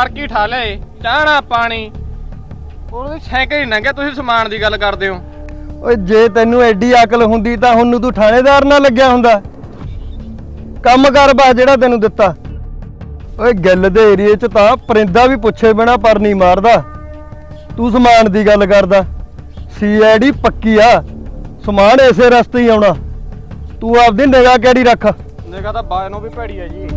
ਤੜਕੀ ਠਾ ਲਏ ਚਾਹਣਾ ਪਾਣੀ। ਉਹਦੀ ਸਾਈਕਲ ਹੀ ਲੰਘਿਆ ਤੁਸੀਂ ਸਮਾਨ ਦੀ ਗੱਲ ਕਰਦੇ ਹੋ। ਓਏ ਜੇ ਤੈਨੂੰ ਐਡੀ ਅਕਲ ਹੁੰਦੀ ਤਾਂ ਹੁਣ ਨੂੰ ਤੂੰ ਥਾਣੇਦਾਰ ਨਾਲ ਲੱਗਿਆ ਹੁੰਦਾ। ਕੰਮ ਕਰ ਬਾ ਜਿਹੜਾ ਤੈਨੂੰ ਦਿੱਤਾ। ਓਏ ਗੱਲ ਦੇ ਏਰੀਏ 'ਚ ਤਾਂ ਪਰਿੰਦਾ ਵੀ ਪੁੱਛੇ ਬਿਨਾ ਪਰ ਨਹੀਂ ਮਾਰਦਾ। ਤੂੰ ਸਮਾਨ ਦੀ ਗੱਲ ਕਰਦਾ। ਸੀਆਈਡੀ ਪੱਕੀ ਆ। ਸਮਾਨ ਇਸੇ ਰਸਤੇ ਹੀ ਆਉਣਾ। ਤੂੰ ਆਪਦੀ ਨਿਗਾਹ ਕਿਹੜੀ ਰੱਖ? ਨਿਗਾ ਤਾਂ ਬਾਜ ਨੂੰ ਵੀ ਭੈੜੀ ਹੈ ਜੀ।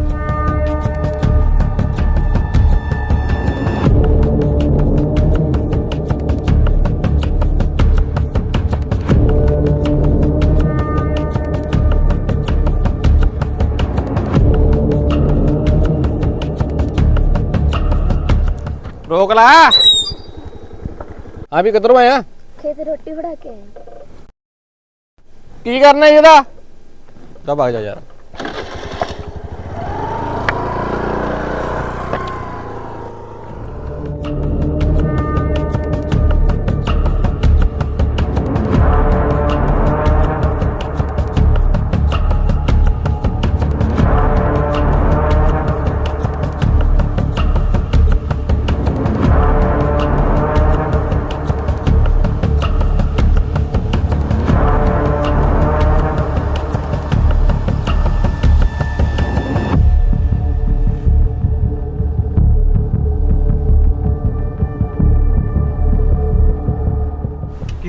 ਰੋਕ ਲਾ। ਆ ਵੀ ਕਿੱਧਰੋਂ ਆਇਆ? ਖੇਤ ਰੋਟੀ ਬਣਾ ਕੇ ਕੀ ਕਰਨਾ ਇਹਦਾ? ਜਾ ਭੱਜ ਜਾ ਯਾਰ।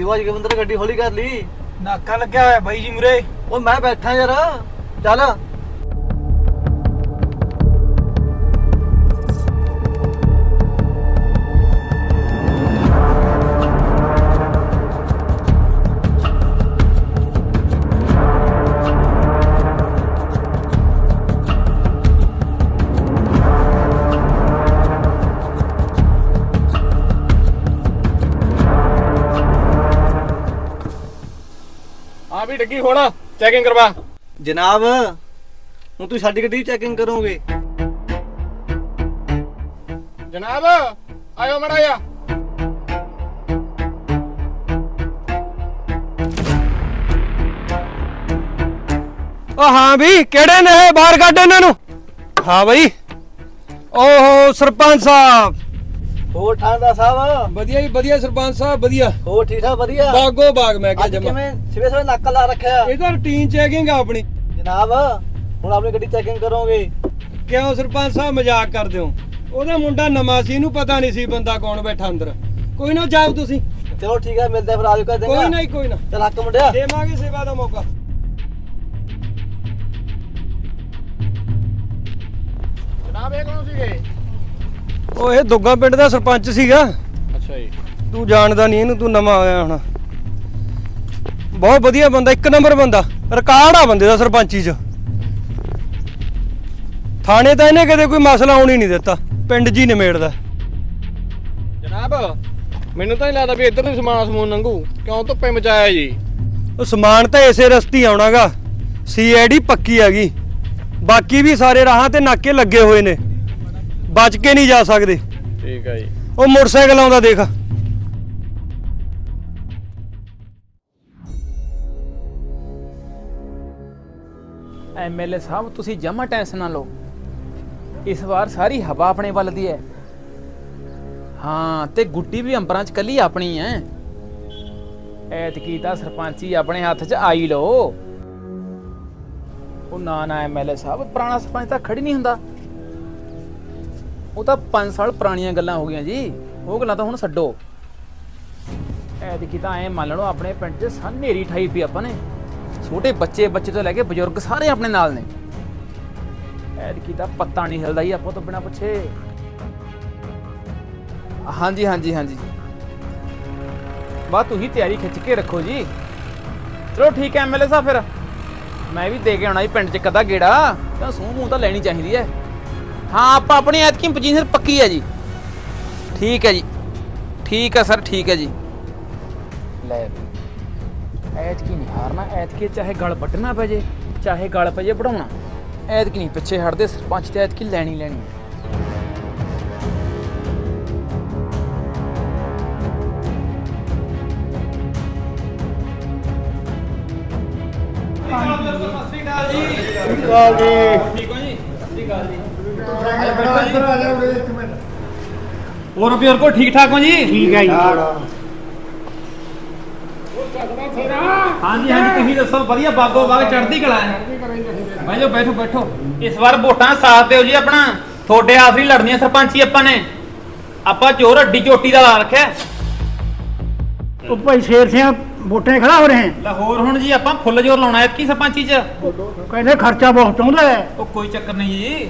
ਕੀ ਹੋਇਆ ਜਗਵਿੰਦਰ ਗੱਡੀ ਹੌਲੀ ਕਰ ਲਈ। ਨਾਕਾ ਲੱਗਿਆ ਹੋਇਆ ਬਾਈ ਜੀ ਮੁਰੇ ਓ ਮੈਂ ਬੈਠਾ ਯਾਰ। ਚੱਲ। ਆ ਵੀ ਡੱਗੀ ਖੋਲ ਚੈਕਿੰਗ ਕਰਵਾ। ਜਨਾਬ ਹੁਣ ਤੂੰ ਸਾਡੀ ਗੱਡੀ ਚੈਕਿੰਗ ਕਰੋਗੇ। ਜਨਾਬ ਆਇਓ ਮੜਾ ਜਾ ਓ ਹਾਂ ਵੀ ਕਿਹੜੇ ਨੇ ਇਹ ਬਾਹਰ ਕੱਢ ਇਹਨਾਂ ਨੂੰ? ਹਾਂ ਬਈ। ਓਹੋ ਸਰਪੰਚ ਸਾਹਿਬ। ਹੋਰ ਠਾਂਦਾ ਸਾਹਿਬ? ਵਧੀਆ ਜੀ ਵਧੀਆ ਸਰਪੰਚ ਸਾਹਿਬ ਵਧੀਆ। ਹੋਰ ਠੀਕ ਠਾਕ ਵਧੀਆ? ਬਾਗੋ ਬਾਗ ਮੈਂ ਕਿਹਾ ਅੱਜ ਜਮਾ। ਕਿਵੇਂ ਸਵੇਰੇ ਸਵੇਰੇ ਨਾਕਾ ਲਾ ਰੱਖਿਆ? ਇਹ ਤਾਂ ਰੂਟੀਨ ਚੈਕਿੰਗ ਆ ਆਪਣੀ। ਜਨਾਬ ਹੁਣ ਆਪਣੀ ਗੱਡੀ ਚੈਕਿੰਗ ਕਰੋਗੇ? ਕਿਉਂ ਸਰਪੰਚ ਸਾਹਿਬ ਮਜ਼ਾਕ ਕਰਦੇ ਹੋ? ਉਹਦਾ ਮੁੰਡਾ ਨਵਾਂ ਸੀ ਇਹਨੂੰ ਪਤਾ ਨਹੀਂ ਸੀ ਬੰਦਾ ਕੌਣ ਬੈਠਾ ਅੰਦਰ। ਕੋਈ ਨਾ ਜਾਓ ਤੁਸੀਂ। ਚਲੋ ਠੀਕ ਹੈ ਮਿਲਦੇ ਫਿਰ ਆਜੋ ਕਰ ਦੇਗਾ ਕੋਈ ਨਹੀਂ ਕੋਈ ਨਾ। ਚਲ ਹੱਕ ਮੁੰਡਿਆ। ਦੇਵਾਂਗੇ ਸੇਵਾ ਦਾ ਮੌਕਾ। ਜਨਾਬ ਇਹ ਕੌਣ ਸੀਗੇ? ਉਹ ਇਹ ਦੁੱਗਾ ਪਿੰਡ ਦਾ ਸਰਪੰਚ ਸੀਗਾ। ਅੱਛਾ ਜੀ। ਤੂੰ ਜਾਣਦਾ ਨਹੀਂ ਇਹਨੂੰ ਤੂੰ ਨਵਾਂ ਆਇਆ ਹੁਣ। ਬਹੁਤ ਵਧੀਆ ਬੰਦਾ ਇੱਕ ਨੰਬਰ ਬੰਦਾ ਰਿਕਾਰਡ ਆ ਬੰਦੇ ਦਾ ਸਰਪੰਚੀ 'ਚ। ਥਾਣੇ ਤਾਂ ਇਹਨੇ ਕਦੇ ਕੋਈ ਮਸਲਾ ਆਉਣ ਹੀ ਨਹੀਂ ਦਿੱਤਾ ਪਿੰਡ ਹੀ ਨਿਮੇੜਦਾ। ਜਨਾਬ ਮੈਨੂੰ ਤਾਂ ਨਹੀਂ ਲੱਗਦਾ ਵੀ ਇੱਧਰ ਨੂੰ ਸਮਾਨ ਸਮੂਨ ਲੰਘੂ। ਕਿਉਂ ਧੁੱਪੇ ਮਚਾਇਆ ਜੀ? ਉਹ ਸਮਾਨ ਤਾਂ ਇਸੇ ਰਸਤੇ ਹੀ ਆਉਣਾਗਾ। ਸੀਆਈਡੀ ਪੱਕੀ ਹੈਗੀ। ਬਾਕੀ ਵੀ ਸਾਰੇ ਰਾਹਾਂ ਤੇ ਨਾਕੇ ਲੱਗੇ ਹੋਏ ਨੇ। ਬਚ ਕੇ ਨਹੀਂ ਜਾ ਸਕਦੇ। ਠੀਕ ਹੈ ਜੀ। ਉਹ ਮੋਟਰਸਾਈਕਲ ਆਉਂਦਾ ਦੇਖ। ਐਮਐਲਏ ਸਾਹਿਬ ਤੁਸੀਂ ਜਮਾ ਟੈਨਸ਼ਨ ਨਾ ਲਓ। ਇਸ ਵਾਰ ਸਾਰੀ ਹਵਾ ਆਪਣੇ ਵੱਲ ਦੀ ਹੈ। ਹਾਂ ਤੇ ਗੁੱਟੀ ਵੀ ਅੰਬਰਾਂ 'ਚ ਕੱਲੀ ਆਪਣੀ ਹੈ। ਐਤਕੀ ਤਾਂ ਸਰਪੰਚੀ ਆਪਣੇ ਹੱਥ 'ਚ ਆਈ ਲੋ ਉਹ ਨਾ ਨਾ ਐਮਐਲਏ ਸਾਹਿਬ ਪੁਰਾਣਾ ਸਰਪੰਚ ਤਾਂ ਖੜੀ ਨਹੀਂ ਹੁੰਦਾ। ਉਹ ਤਾਂ 5 ਸਾਲ ਪੁਰਾਣੀਆਂ ਗੱਲਾਂ ਹੋ ਗਈਆਂ ਜੀ। ਉਹ ਗੱਲਾਂ ਤਾਂ ਹੁਣ ਛੱਡੋ। ਐਤਕੀ ਤਾਂ ਐ ਮੰਨ ਲਓ ਆਪਣੇ ਪਿੰਡ 'ਚ ਸੰਨੇਰੀ ਠਾਈ ਪਈ ਆਪਾਂ ਨੇ। ਛੋਟੇ ਬੱਚੇ ਬੱਚੇ ਤੋਂ ਲੈ ਕੇ ਬਜ਼ੁਰਗ ਸਾਰੇ ਆਪਣੇ ਨਾਲ ਨੇ। ਐਤਕੀ ਦਾ ਪੱਤਾ ਨਹੀਂ ਹਿਲਦਾ ਜੀ ਆਪਾਂ ਤੋਂ ਬਿਨਾ ਪੁੱਛੇ। ਹਾਂਜੀ ਹਾਂਜੀ ਹਾਂਜੀ। ਬਾ ਤੁਸੀਂ ਤਿਆਰੀ ਖਿੱਚ ਕੇ ਰੱਖੋ ਜੀ। ਚਲੋ ਠੀਕ ਹੈ ਐਮਐਲਏ ਸਾਹਿਬ ਫਿਰ। ਮੈਂ ਵੀ ਦੇ ਕੇ ਆਉਣਾ ਜੀ ਪਿੰਡ 'ਚ ਕਦਾ ਗੇੜਾ। ਤਾਂ ਸੂਹ ਮੂੰਹ ਤਾਂ ਲੈਣੀ ਚਾਹੀਦੀ ਹੈ ਹਾਂ ਆਪਾਂ ਆਪਣੀ ਐਤਕੀ ਪੋਜੀਸ਼ਨ ਪੱਕੀ ਹੈ ਜੀ। ਠੀਕ ਹੈ ਜੀ। ਠੀਕ ਹੈ ਸਰ ਠੀਕ ਹੈ ਜੀ। ਲੈ ਵੀ। ਐਤਕੀ ਨਹੀਂ ਹਾਰਨਾ। ਐਤਕੀ ਚਾਹੇ ਗਲ ਵੱਢਣਾ ਪੈ ਜੇ ਚਾਹੇ ਗਲ ਪੈ ਜੇ ਵਢਾਉਣਾ। ਐਤਕੀ ਨਹੀਂ ਪਿੱਛੇ ਹਟਦੇ ਸਰਪੰਚ ਤੇ ਐਤਕੀ ਲੈਣੀ ਲੈਣੀ। ਹੋ ਜੀ। ਅਕਾਲ ਜੀ ਹੋਰ ਬਜ਼ੁਰਗੋ ਠੀਕ ਠਾਕ ਹੋ ਜੀ? ਠੀਕ ਹੈ ਜੀ। ਹਾਂਜੀ ਹਾਂਜੀ ਤੁਸੀਂ ਦੱਸੋ ਵਧੀਆ ਬਾਗੋ ਬਾਗ ਚੜ੍ਹਦੀ ਕਲਾ ਹੈ। ਬੈਠੋ ਬੈਠੋ ਬੈਠੋ। ਇਸ ਵਾਰ ਵੋਟਾਂ ਸਾਥ ਦਿਓ ਜੀ ਆਪਣਾ। ਤੁਹਾਡੇ ਆਖਰੀ ਲੜਨੀਆਂ ਸਰਪੰਚੀ ਆਪਾਂ ਨੇ। ਆਪਾਂ ਚੋਰ ਅੱਡੀ ਚੋਟੀ ਦਾ ਲਾ ਰੱਖਿਆ। ਉਹ ਭਾਈ ਸ਼ੇਰ ਸਿੰਘ ਵੋਟਾਂ ਖੜਾ ਹੋ ਰਹੇ ਹੈ। ਲਾਹੌਰ ਹੁਣ ਜੀ ਆਪਾਂ ਫੁੱਲ ਜੋਰ ਲਾਉਣਾ ਐਤਕੀ ਸਰਪੰਚੀ ਚ। ਕਹਿੰਦੇ ਖਰਚਾ ਬਹੁਤ ਆਉਂਦਾ ਹੈ। ਉਹ ਕੋਈ ਚੱਕਰ ਨਹੀਂ ਜੀ।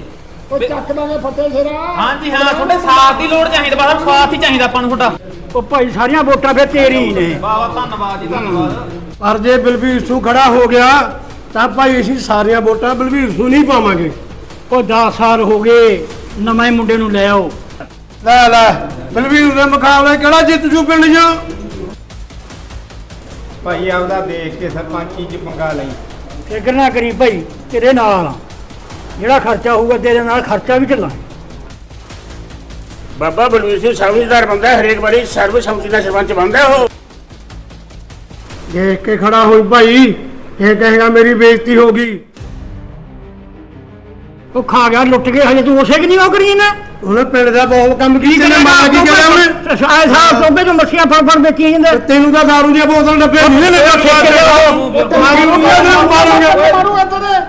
ਉਹ ਚੱਕ ਦਾਂਗੇ ਫੱਟੇ ਸ਼ੇਰਾ। ਹਾਂਜੀ ਹਾਂ ਤੁਹਾਡੇ ਸਾਥ ਦੀ ਲੋੜ ਚਾਹੀਦਾ ਬਸ ਸਾਥ ਹੀ ਚਾਹੀਦਾ ਆਪਾਂ ਨੂੰ ਤੁਹਾਡਾ। ਉਹ ਭਾਈ ਸਾਰੀਆਂ ਵੋਟਾਂ ਫਿਰ ਤੇਰੀ ਹੀ ਨੇ ਵਾਹ ਵਾਹ ਧੰਨਵਾਦ ਜੀ ਧੰਨਵਾਦ। ਪਰ ਜੇ ਬਲਬੀਰ ਸੂ ਖੜਾ ਹੋ ਗਿਆ ਤਾਂ ਭਾਈ ਅਸੀਂ ਸਾਰੀਆਂ ਵੋਟਾਂ ਬਲਬੀਰ ਸੂ ਨਹੀਂ ਪਾਵਾਂਗੇ। ਉਹ 10 ਸਾਲ ਹੋ ਗਏ ਨਵੇਂ ਮੁੰਡੇ ਨੂੰ ਲੈ ਆਓ। ਲੈ ਲੈ ਬਲਬੀਰ ਦੇ ਮੁਕਾਬਲੇ ਕਿਹੜਾ ਜਿੱਤ ਜੂ ਪਿੰਡ ਜਾ ਭਾਈ ਆਪਦਾ ਦੇਖ ਕੇ ਸਰਪੰਚੀ ਚ ਪੰਗਾ ਲਈ। ਫਿਕਰ ਨਾ ਕਰੀ ਭਾਈ ਤੇਰੇ ਨਾਲ ਆ। ਜਿਹੜਾ ਖਰਚਾ ਹੋਊਗਾ ਤੇਰੇ ਨਾਲ ਖਰਚਾ ਵੀ ਚੱਲਾਂਗੇ ਬਾਬਾ ਬਲਬੀਰ ਸਿੰਘ ਸਮਝਦਾਰ ਬੰਦਾ ਹੈ, ਹਰੇਕ ਵਾਰੀ ਸਰਵ ਸੰਮਤੀ ਦਾ ਸਰਪੰਚ ਬਣਦਾ ਉਹ। ਦੇਖ ਕੇ ਖੜਾ ਹੋਈ ਭਾਈ ਇਹ ਕਹੇਗਾ ਮੇਰੀ ਬੇਇੱਜ਼ਤੀ ਹੋ ਗਈ। ਉਹ ਖਾ ਗਿਆ ਲੁੱਟ ਕੇ ਹਜੇ ਤੂੰ ਉਸੇ ਕਿ ਨਹੀਂ ਉਹ ਕਰੀ ਨਾ ਉਹਨੇ ਪਿੰਡ ਦਾ ਬਹੁਤ ਕੰਮ ਕੀਤਾ ਨੇ ਮਾਰ ਕੀ ਕਰਿਆ ਉਹਨੇ ਸਾਲ ਸਾਲ ਤੋਂ ਜੋ ਮੱਛੀਆਂ ਫੜ ਫੜ ਵੇਚੀ ਜਾਂਦਾ। ਤੈਨੂੰ ਤਾਂ ਦਾਰੂ ਦੀਆਂ ਬੋਤਲ ਡੱਬੇ ਨਹੀਂ ਨੇ ਮਾਰੀ ਮਾਰੂਗਾ?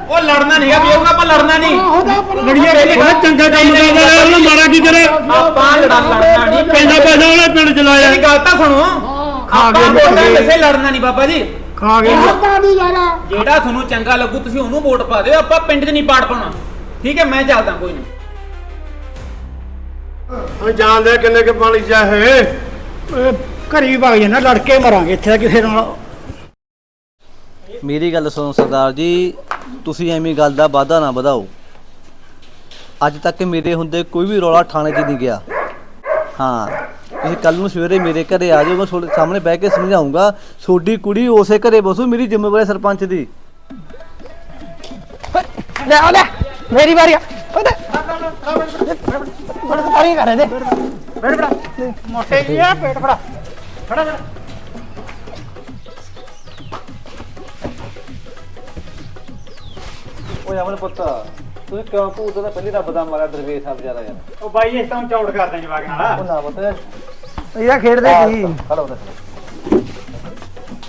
ਉਹ ਲੜਨਾ ਨਹੀਂ ਆ ਬਜ਼ੁਰਗ ਆਪਾਂ ਲੜਨਾ ਨਹੀਂ। ਲੜੀਏ ਚੰਗਾ ਕੰਮ ਕਰਦਾ ਉਹਨੇ ਮਾਰਾ ਕੀ ਕਰੇ? ਆਪਾਂ ਲੜਨਾ ਲੜਨਾ ਨਹੀਂ। ਪੈਸਾ ਪੈਸਾ ਉਹਨੇ ਪਿੰਡ ਚ ਲਾਇਆ। ਮੇਰੀ ਗੱਲ ਤਾਂ ਸੁਣੋ। ਖਾ ਗਏ ਕਿਸੇ ਲੜਨਾ ਨਹੀਂ ਬਾਬਾ ਜੀ। ਖਾ ਗਏ ਜਿਹੜਾ ਤੁਹਾਨੂੰ ਚੰਗਾ ਲੱਗੂ ਤੁਸੀਂ ਉਹਨੂੰ ਵੋਟ ਪਾ ਦਿਓ। ਆਪਾਂ ਪਿੰਡ 'ਚ ਨਹੀਂ ਪਾੜ ਪਾਉਣਾ। ਠੀਕ ਹੈ ਮੈਂ ਚੱਲਦਾ ਕੋਈ ਨਹੀਂ। ਉਹ ਜਾਣਦੇ ਕਿੰਨੇ ਕੇ ਪਾਣੀ ਚਾਹੇ ਇਹ? ਘਰੀ ਵੀ ਵਗ ਜਾਣਾ ਲੜ ਕੇ ਮਰਾਂਗੇ ਇੱਥੇ ਤਾਂ ਕਿਸੇ ਨਾਲ ਮੇਰੀ ਗੱਲ ਸੁਣੋ ਸਰਦਾਰ ਜੀ ਤੁਸੀਂ ਐਵੇਂ ਗੱਲ ਦਾ ਵਾਧਾ ਨਾ ਵਧਾਓ। ਅੱਜ ਤੱਕ ਮੇਰੇ ਹੁੰਦੇ ਕੋਈ ਵੀ ਰੌਲਾ ਥਾਣੇ 'ਚ ਨਹੀਂ ਗਿਆ। ਹਾਂ ਤੁਸੀਂ ਕੱਲ ਨੂੰ ਸਵੇਰੇ ਮੇਰੇ ਘਰੇ ਆ ਜਾਓ ਮੈਂ ਤੁਹਾਡੇ ਸਾਹਮਣੇ ਬਹਿ ਕੇ ਸਮਝਾਉਂਗਾ ਛੋਡੀ ਕੁੜੀ ਉਸੇ ਘਰੇ ਬਸੂ ਮੇਰੀ ਜ਼ਿੰਮੇਵਾਰੀ ਸਰਪੰਚ ਦੀ। ਲੈ ਆ ਲੈ ਮੇਰੀ ਵਾਰੀ ਆ। ਬੜਾ ਪਾਣੀ ਕਰ ਦੇ ਬੈਠ ਬੜਾ ਮੋਟੇ ਜੀ ਆ ਪੇਟ ਫੜਾ ਫੜਾ ਫੜਾ ਓਏ ਅਮਨ ਪੁੱਤ ਤੁਸੀਂ ਕਿਉਂ ਭੂਤ ਦਾ ਪਹਿਲੀ ਰੱਬ ਦਾ ਮਾਰਿਆ ਦਰਵੇਸ਼ ਆ ਵਿਚਾਰਾ ਯਾਰ ਉਹ ਬਾਈ ਇਸ ਤਾਂ ਚੌੜ ਕਰਦੇ ਜਵਾਕ ਨਾਲ ਨਾ ਪੁੱਤ ਇਹਦਾ ਖੇਡਦੇ ਸੀ ਹਲੋ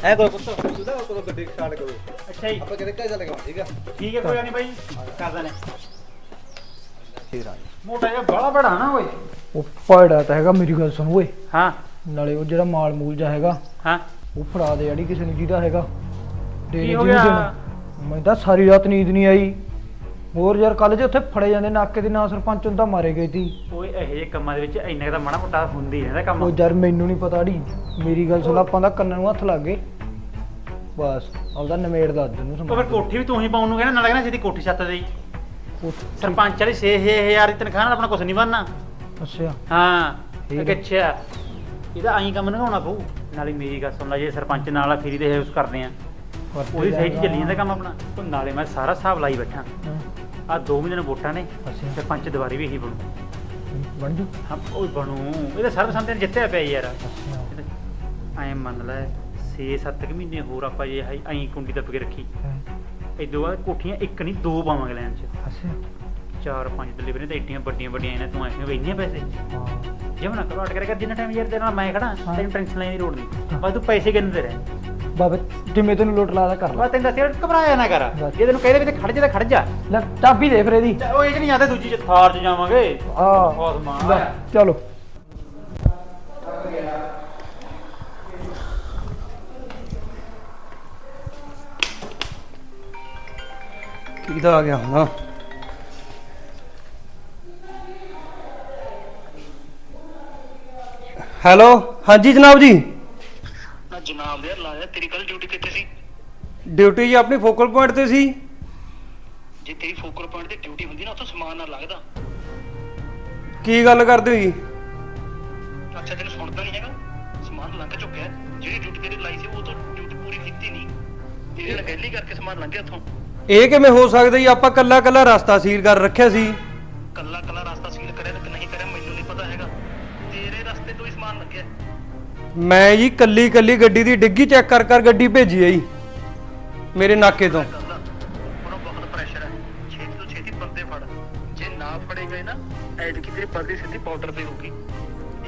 ਐ ਕਰੋ ਪੁੱਤ ਸੁਦਾ ਕਰੋ ਗੱਡੀ ਸਟਾਰਟ ਕਰੋ ਅੱਛਾ ਜੀ ਆਪਾਂ ਕਿਤੇ ਘਰ ਚੱਲ ਗਏ ਠੀਕ ਆ ਠੀਕ ਹੈ ਕੋਈ ਨਹੀਂ ਬਾਈ ਕਰ ਦਨੇ ਆ ਮੋਟਾ ਜਿਹਾ ਬੜਾ ਬੜਾ ਨਾ ਓਏ। ਉਹ ਪੜਾ ਤਾਂ ਹੈਗਾ ਮੇਰੀ ਗੱਲ ਸੁਣ ਓਏ। ਹਾਂ। ਨਾਲੇ ਉਹ ਜਿਹੜਾ ਮਾਲ ਮੂਲ ਜਾ ਹੈਗਾ ਹਾਂ। ਉਹ ਫੜਾ ਦੇ ਜਿਹੜੀ ਕਿਸੇ ਨੂੰ ਜਿਹਦਾ ਹੈਗਾ। ਦੇ ਕੀ ਹੋ ਗਿਆ? ਮੈਂ ਤਾਂ ਸਾਰੀ ਰਾਤ ਨੀਂਦ ਨਹੀਂ ਆਈ। ਹੋਰ ਯਾਰ ਕੱਲ ਜੇ ਉੱਥੇ ਫੜੇ ਜਾਂਦੇ ਨਾਕੇ ਦੇ ਨਾਂ ਸਰਪੰਚ ਨੂੰ ਤਾਂ ਮਾਰੇ ਗਏ ਸੀ। ਓਏ ਇਹੋ ਜਿਹੇ ਕੰਮਾਂ ਦੇ ਵਿੱਚ ਇੰਨਾ ਕੁ ਤਾਂ ਮਾੜਾ ਮੋਟਾ ਹੁੰਦੀ ਰਹਿੰਦਾ ਕੰਮ। ਉਹ ਯਾਰ ਮੈਨੂੰ ਨਹੀਂ ਪਤਾ ਢੀ ਮੇਰੀ ਗੱਲ ਸੁਣ ਆਪਾਂ ਦਾ ਕੰਨਾਂ ਨੂੰ ਹੱਥ ਲੱਗ ਗਏ। ਬਸ ਆਪਦਾ ਨਮੇੜ ਦੱਸ ਦੇ ਨੂੰ ਉਹ ਫਿਰ ਕੋਠੀ ਵੀ ਤੂੰ ਹੀ ਪਾਉਣ ਨੂੰ ਕਹਿੰਦਾ ਨਾ ਲੱਗਣਾ ਸਿੱਧੀ ਕੋਠੀ ਛੱਤ ਦੇ ਸਰਪੰਚ ਵਾਲੀ 6000 ਦੀ ਤਨਖਾਹ ਨਾਲ ਆਪਣਾ ਕੁਝ ਨਹੀਂ ਬਣਨਾ। ਅੱਛਾ। ਹਾਂ ਠੀਕ ਹੈ। ਅੱਛਾ। ਇਹਦਾ ਆਈ ਕੰਮ ਨਗਾਉਣਾ ਪਊ। ਨਾਲੇ ਮੇਰੀ ਗੱਲ ਸੁਣ ਲੈ ਜੇ ਸਰਪੰਚ ਨਾਲ ਆ ਫੇਰੀ ਦੇ ਉਸ ਕਰਦੇ ਆ। ਉਹਦੀ ਸਹੀ ਚ ਚੱਲੀ ਜਾਂਦਾ ਕੰਮ ਆਪਣਾ। ਉਹ ਨਾਲੇ ਮੈਂ ਸਾਰਾ ਹਿਸਾਬ ਲਾਈ ਬੈਠਾ। ਹਾਂ, ਆ 2 ਮਹੀਨੇ ਨੂੰ ਵੋਟਾਂ ਨੇ। ਅੱਛਾ। ਸਰਪੰਚ ਦੁਬਾਰੀ ਵੀ ਇਹੀ ਬਣੂ। ਬਣ ਜੂ? ਹਾਂ ਉਹ ਬਣੂ। ਇਹਦਾ ਸਰਬਸੰਮਤੀ ਨਾਲ ਜਿੱਤਿਆ ਪਿਆ ਯਾਰ। ਅੱਛਾ। ਐਂ ਮੰਨ ਲੈ 6-7 ਮਹੀਨੇ ਹੋਰ ਆਪਾਂ ਜੇ ਐਂ ਕੁੰਡੀ ਦੱਬ ਕੇ ਰੱਖੀ। ਹਾਂ, ਇਦੋਂ ਬਾਅਦ ਕੋਠੀਆਂ ਇੱਕ ਨਹੀਂ ਦੋ ਪਾਵਾਂਗੇ ਲੈਣ ਚ। ਅੱਛਾ। ਚਾਰ ਪੰਜ ਡਿਲੀਵਰੀ ਤਾਂ ਏਡੀਆਂ ਵੱਡੀਆਂ ਵੱਡੀਆਂ ਇਹਨਾਂ ਤੂੰ ਐਵੇਂ ਇੰਨੇ ਪੈਸੇ। ਹਾਂ। ਜਿਵੇਂ ਨਾ ਕਰੋ ਅਟ ਕਰ ਜਿੰਨਾ ਟਾਈਮ ਯਾਰ ਤੇਰੇ ਨਾਲ ਮੈਂ ਖੜਾ ਤੈਨੂੰ ਟੈਨਸ਼ਨ ਲੈਣ ਦੀ ਲੋੜ ਨਹੀਂ। ਬਸ ਤੂੰ ਪੈਸੇ ਗਿਣਦੇ ਰਹਿ ਬਾਬਾ ਜਿਵੇਂ ਤੈਨੂੰ ਲੋਟ ਲਾਦਾ ਕਰ ਲੈ। ਤੈਨੂੰ ਦੱਸਿਆ ਘਬਰਾਇਆ ਨਾ ਕਰ। ਜੇ ਤੈਨੂੰ ਕਹਿੰਦੇ ਵੀ ਤੇ ਖੜ ਜਾ ਤਾਂ ਖੜ ਜਾ। ਲੈ ਚਾਬੀ ਦੇ ਫਿਰ ਇਹਦੀ। ਉਹ ਇਹ ਨਹੀਂ ਆਦੇ ਦੂਜੀ ਚ ਥਾਰ ਚ ਜਾਵਾਂਗੇ। ਆ ਬਹੁਤ ਮਾਂ ਲੈ, ਕਿਹਦਾ ਆ ਗਿਆ ਹੁਣ ਹੈਲੋ ਹਾਂਜੀ ਜਨਾਬ ਜੀ? ਨਾ ਜਨਾਬ ਦੇ ਲਾਇਆ ਤੇਰੀ ਕੱਲ ਡਿਊਟੀ ਕਿੱਥੇ ਸੀ? ਡਿਊਟੀ ਜੀ ਆਪਣੀ ਫੋਕਲ ਪੁਆਇੰਟ ਤੇ ਸੀ। ਜੇ ਤੇਰੀ ਫੋਕਲ ਪੁਆਇੰਟ ਤੇ ਡਿਊਟੀ ਹੁੰਦੀ ਨਾ ਉੱਥੋਂ ਸਮਾਨ ਨਾ ਲੱਗਦਾ ਕੀ ਗੱਲ ਕਰਦੇ ਹੋ ਜੀ? ਅੱਛਾ ਤੈਨੂੰ ਸੁਣਦਾ ਨਹੀਂ ਹੈਗਾ? ਸਮਾਨ ਲੰਘ ਚੁੱਕਿਆ। ਹੈ। ਜਿਹੜੀ ਡਿਊਟੀ ਤੇਰੀ ਲਾਈ ਸੀ ਉਹ ਤੋਂ ਡਿਊਟੀ ਪੂਰੀ ਕੀਤੀ ਨਹੀਂ। ਤੇਰੇ ਨਾਲ ਗੱਲ ਹੀ ਕਰਕੇ ਸਮਾਨ ਲੰਘਿਆ ਉੱਥੋਂ। ਇਹ ਕਿਵੇਂ ਹੋ ਸਕਦਾ ਜੀ? ਆਪਾਂ ਕੱਲਾ ਕੱਲਾ ਰਸਤਾ ਸੀਲ ਕਰ ਰੱਖਿਆ ਸੀ। ਕੱਲਾ ਕੱਲਾ ਰਸਤਾ ਸੀਲ ਕਰਿਆ ਤੇ ਨਹੀਂ ਕਰਿਆ ਮੈਨੂੰ ਨਹੀਂ ਪਤਾ ਹੈਗਾ। ਤੇਰੇ ਰਸਤੇ ਤੋਂ ਹੀ ਸਮਾਨ ਲੱਗਿਆ। ਮੈਂ ਜੀ ਕੱਲੀ ਕੱਲੀ ਗੱਡੀ ਦੀ ਡਿੱਗੀ ਚੈੱਕ ਕਰ ਕਰ ਗੱਡੀ ਭੇਜੀ ਜੀ ਮੇਰੇ ਨਾਕੇ ਤੋਂ। ਗੱਲ ਆ ਉਹਨੂੰ ਬਹੁਤ ਪ੍ਰੈਸ਼ਰ ਹੈ। ਛੇਤੀ ਤੋਂ ਛੇਤੀ ਬੰਦੇ ਫੜ। ਜੇ ਨਾ ਫੜੇ ਗਏ ਨਾ ਐਡ ਕੀ ਤੇਰੀ ਪਰਦੀ ਸਿੱਧੀ ਬਾਰਡਰ ਤੇ ਹੋਊਗੀ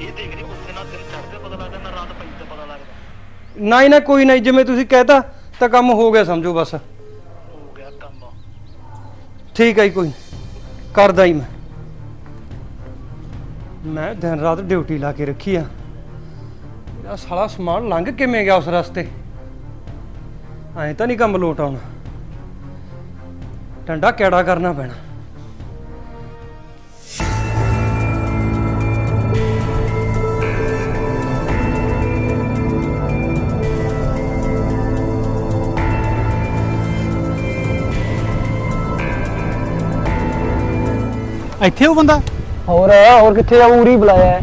ਇਹ ਦੇਖ ਰਹੀ ਉੱਥੇ ਨਾ ਦਿਨ ਚੜ੍ਹਦੇ ਪਤਾ ਲੱਗਦਾ ਨਾ ਰਾਤ ਪੈਂਦੇ ਪਤਾ ਲੱਗਦਾ। ਨਾ ਹੀ ਨਾ ਕੋਈ ਨਹੀਂ ਜਿਵੇਂ ਤੁਸੀਂ ਕਹਿਤਾ ਤਾਂ ਕੰਮ ਹੋ ਗਿਆ ਸਮਝੋ ਬਸ। ਠੀਕ ਹੈ ਜੀ ਕੋਈ ਕਰਦਾ ਹੀ ਮੈਂ। ਮੈਂ ਦਿਨ ਰਾਤ ਡਿਊਟੀ ਲਾ ਕੇ ਰੱਖੀ ਆ। ਇਹ ਸਾਲਾ ਸਮਾਨ ਲੰਘ ਕਿਵੇਂ ਗਿਆ ਉਸ ਰਸਤੇ? ਐਂ ਤਾਂ ਨਹੀਂ ਕੰਮ ਲੋਟ ਆਉਣਾ। ਡੰਡਾ ਕੈੜਾ ਕਰਨਾ ਪੈਣਾ? ਇੱਥੇ ਉਹ ਬੰਦਾ? ਹੋਰ ਹੋਰ ਕਿੱਥੇ ਆ? ਉਰੀ ਬੁਲਾਇਆ ਹੈ।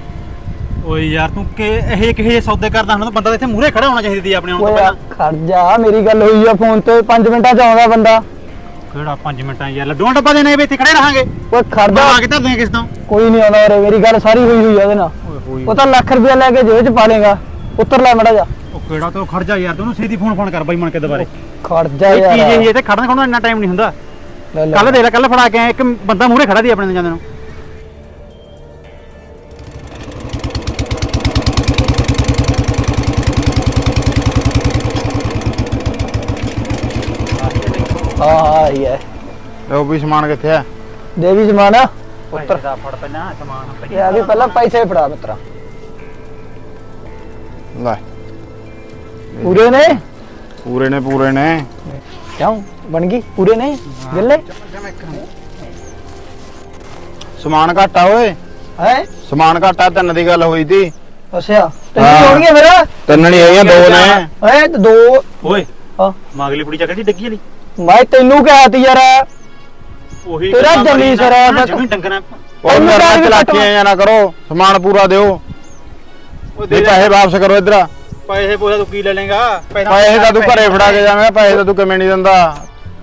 ਓਏ ਯਾਰ ਤੂੰ ਕਿ ਇਹ ਕਿਹੇ ਸੌਦੇ ਕਰਦਾ ਹੁੰਦਾ? ਬੰਦਾ ਤਾਂ ਇੱਥੇ ਮੂਹਰੇ ਖੜਾ ਹੋਣਾ ਚਾਹੀਦਾ ਸੀ ਆਪਣੇ ਆਉਣ ਤੋਂ ਓਏ ਪਹਿਲਾਂ। ਖੜ ਜਾ। ਮੇਰੀ ਗੱਲ ਹੋਈ ਆ ਫੋਨ ਤੇ। 5 ਮਿੰਟਾਂ ਚ ਆਉਂਦਾ ਬੰਦਾ। ਕਿਹੜਾ 5 ਮਿੰਟਾਂ? ਯਾਰ ਲੱਡੂਆਂ ਡੱਬਾ ਦੇਣੇ ਵੀ ਇੱਥੇ ਖੜੇ ਰਹਾਂਗੇ। ਓਏ ਖੜ ਜਾ। ਬਣਾ ਕੇ ਧਰ ਦੇਂਗੇ ਕਿਸ ਤੋਂ। ਕੋਈ ਨਹੀਂ ਆਉਂਦਾ ਰੇ ਮੇਰੀ ਗੱਲ ਸਾਰੀ ਹੋਈ ਹੋਈ ਆ ਉਹਦੇ ਨਾਲ। ਓਏ ਹੋਈ ਉਹ ਤਾਂ ਲੱਖ ਰੁਪਇਆ ਲੈ ਕੇ ਜੇਬ ਚ ਪਾ ਲੇਗਾ ਉੱਤਰ ਲੈ ਮੜਾ ਜਾ। ਉਹ ਕਿਹੜਾ ਤੂੰ ਖੜ ਜਾ ਯਾਰ। ਤੂੰ ਸਿੱਧੀ ਫੋਨ ਫੋਨ ਕਰ ਬਾਈ ਮਣ ਕੇ ਦੁਬਾਰੇ। ਖੜ ਜਾ ਇਹ ਕੀ ਯਾਰ। ਜੇ ਇੱਥੇ ਖੜਨ ਖੜਨ ਇੰਨਾ ਟਾਈਮ ਨਹੀਂ ਹੁੰਦਾ। ਕੱਲ ਦੇ ਲੈ ਕੱਲ ਫੜਾ ਕੇ ਆਇਆ ਇੱਕ ਬੰਦਾ ਮੂਹਰੇ ਖੜਾ ਦੀ ਆਪਣੇ ਨੂੰ। ਜਾਂਦੇ ਨੂੰ ਹਾਂ। ਹੈ ਉਹ ਵੀ ਸਮਾਨ ਕਿੱਥੇ ਆ? ਦੇਵੀ ਜਮਾਨ ਉੱਤਰ। ਦਾ ਫੜ ਪਹਿਲਾਂ ਸਮਾਨ ਇਹ ਆ ਵੀ ਪਹਿਲਾਂ ਪੈਸੇ ਫੜਾ ਮਿੱਤਰਾ। ਲੈ। ਪੂਰੇ ਨੇ? ਪੂਰੇ ਨੇ ਪੂਰੇ ਨੇ। ਕਿਉਂ? ਬਣ ਗਈ? ਪੂਰੇ ਨੇ ਗੱਲੇ? ਸਮਾਨ ਘਾਟਾ ਓਏ। ਹੈ? ਸਮਾਨ ਘਾਟਾ ਤਿੰਨ ਦੀ ਗੱਲ ਹੋਈ ਸੀ। ਅੱਛਾ। ਤੈਨੂੰ। ਹੋਣਗੇ ਫਿਰ? ਤਿੰਨ ਨਹੀਂ ਹੈਗੀਆਂ ਦੋ ਨੇ। ਓਏ ਤੇ ਦੋ। ਓਏ ਹਾਂ। ਮਾਗਲੀ ਕੁੜੀ ਚੱਕੜੀ ਡੱਗੀ ਵਾਲੀ? ਮੈਂ ਤੈਨੂੰ ਕਿਹਾ ਤੀ ਯਾਰ। ਉਹੀ ਤੇਰਾ ਗੱਲਾਂ ਜਮੀ ਸਿਰ ਬਸ। ਜਮੀ ਡੰਗਣਾ ਉਹ ਮੇਰੇ ਨਾਲ ਚਲਾਕੀਆਂ ਜਾਂ ਨਾ ਕਰੋ। ਸਮਾਨ ਪੂਰਾ ਦਿਓ ਉਹ ਦੇ। ਪੈਸੇ ਵਾਪਸ ਕਰੋ ਇਧਰ। ਪੈਸੇ ਪੋਸਾ ਤੂੰ ਕੀ ਲੈ ਲੇਗਾ ਪੈਸੇ ਤਾਂ ਤੂੰ ਘਰੇ ਫੜਾ ਕੇ ਜਾਵੇਂਗਾ ਪੈਸੇ ਤਾਂ ਤੂੰ ਕਿਵੇਂ ਨਹੀਂ ਦਿੰਦਾ।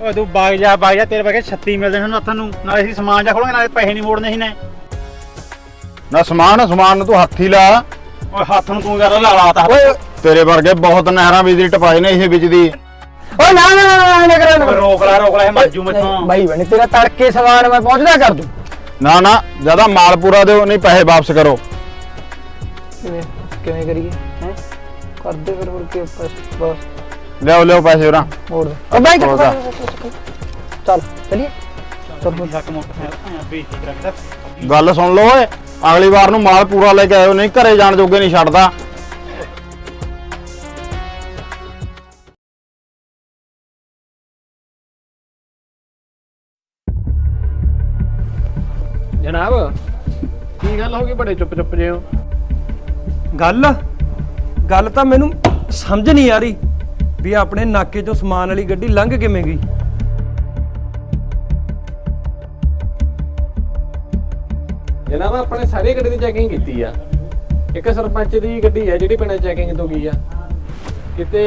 ਓਏ ਤੂੰ ਬਾਗ ਜਾ ਬਾਗ ਜਾ ਤੇਰੇ ਬਾਗੇ 36 ਮਿਲਦੇ ਨੇ ਹੱਥਾਂ ਨੂੰ। ਨਾਲੇ ਅਸੀਂ ਸਮਾਨ ਜਾ ਖੋਲਾਂਗੇ ਨਾਲੇ ਪੈਸੇ ਨਹੀਂ ਮੋੜਨੇ ਸੀ ਨੇ ਨਾ ਸਮਾਨ ਸਮਾਨ ਨੂੰ ਤੂੰ ਹੱਥ ਹੀ ਲਾ। ਓਏ ਹੱਥ ਨੂੰ ਤੂੰ ਕਰ ਲਾ ਲਾਤਾ ਓਏ ਤੇਰੇ ਵਰਗੇ ਬਹੁਤ ਨਹਿਰਾਂ ਬਿਜਲੀ ਟਪਾਏ ਨੇ ਇਸ ਵਿੱਚ ਦੀ। ਓਏ ਨਾ ਨਾ ਨਾ ਨਾ ਨਾ ਕਰਾ। ਰੋਕ ਲੈ ਰੋਕ ਲੈ ਮਰ ਜੂ ਮੈਥੋਂ। ਬਾਈ ਬਣੀ ਤੇਰਾ ਤੜਕੇ ਸਵਾਲ ਮੈਂ ਪਹੁੰਚਦਾ ਕਰ ਦੂੰ ਨਾ ਨਾ ਜ਼ਿਆਦਾ ਮਾਲ ਪੂਰਾ ਦਿਓ ਨਹੀਂ ਪੈਸੇ ਵਾਪਸ ਕਰੋ। ਕਿਵੇਂ ਕਿਵੇਂ ਕਰੀਏ? ਕਰਦੇ ਫਿਰ ਹੋਰ ਕੀ ਬਸ ਬਸ ਲਿਆਓ ਲਿਆਓ ਪੈਸੇ ਉਰਾਂ ਮੋੜ ਦੇ ਓ ਬਾਈ ਹੋਰ ਦਾ। ਚੱਲ ਚਲਿਏ। ਚੱਲ ਹੱਕ ਮੋਟਰ ਬੇਇੱਜ਼ਤੀ ਰੱਖਦਾ ਗੱਲ ਸੁਣ ਲਓ ਓਏ ਅਗਲੀ ਵਾਰ ਨੂੰ ਮਾਲ ਪੂਰਾ ਲੈ ਕੇ ਆਇਓ ਨਹੀਂ ਘਰੇ ਜਾਣ ਜੋਗੇ ਨਹੀਂ ਛੱਡਦਾ। ਜਨਾਬ ਕੀ ਗੱਲ ਹੋ ਗਈ ਬੜੇ ਚੁੱਪ ਚੁੱਪ ਜੇ ਹੋ? ਗੱਲ? ਗੱਲ ਤਾਂ ਮੈਨੂੰ ਸਮਝ ਨਹੀਂ ਆ ਰਹੀ ਵੀ ਆਪਣੇ ਨਾਕੇ ਚੋਂ ਸਮਾਨ ਵਾਲੀ ਗੱਡੀ ਲੰਘ ਕਿਵੇਂ ਗਈ। ਜਨਾਬ ਆਪਣੇ ਸਾਰੇ ਗੱਡੀ ਦੀ ਚੈਕਿੰਗ ਕੀਤੀ ਆ। ਇੱਕ ਸਰਪੰਚ ਦੀ ਗੱਡੀ ਆ ਜਿਹੜੀ ਪਿੰਡ ਚੈਕਿੰਗ ਤੋਂ ਗਈ ਆ। ਕਿਤੇ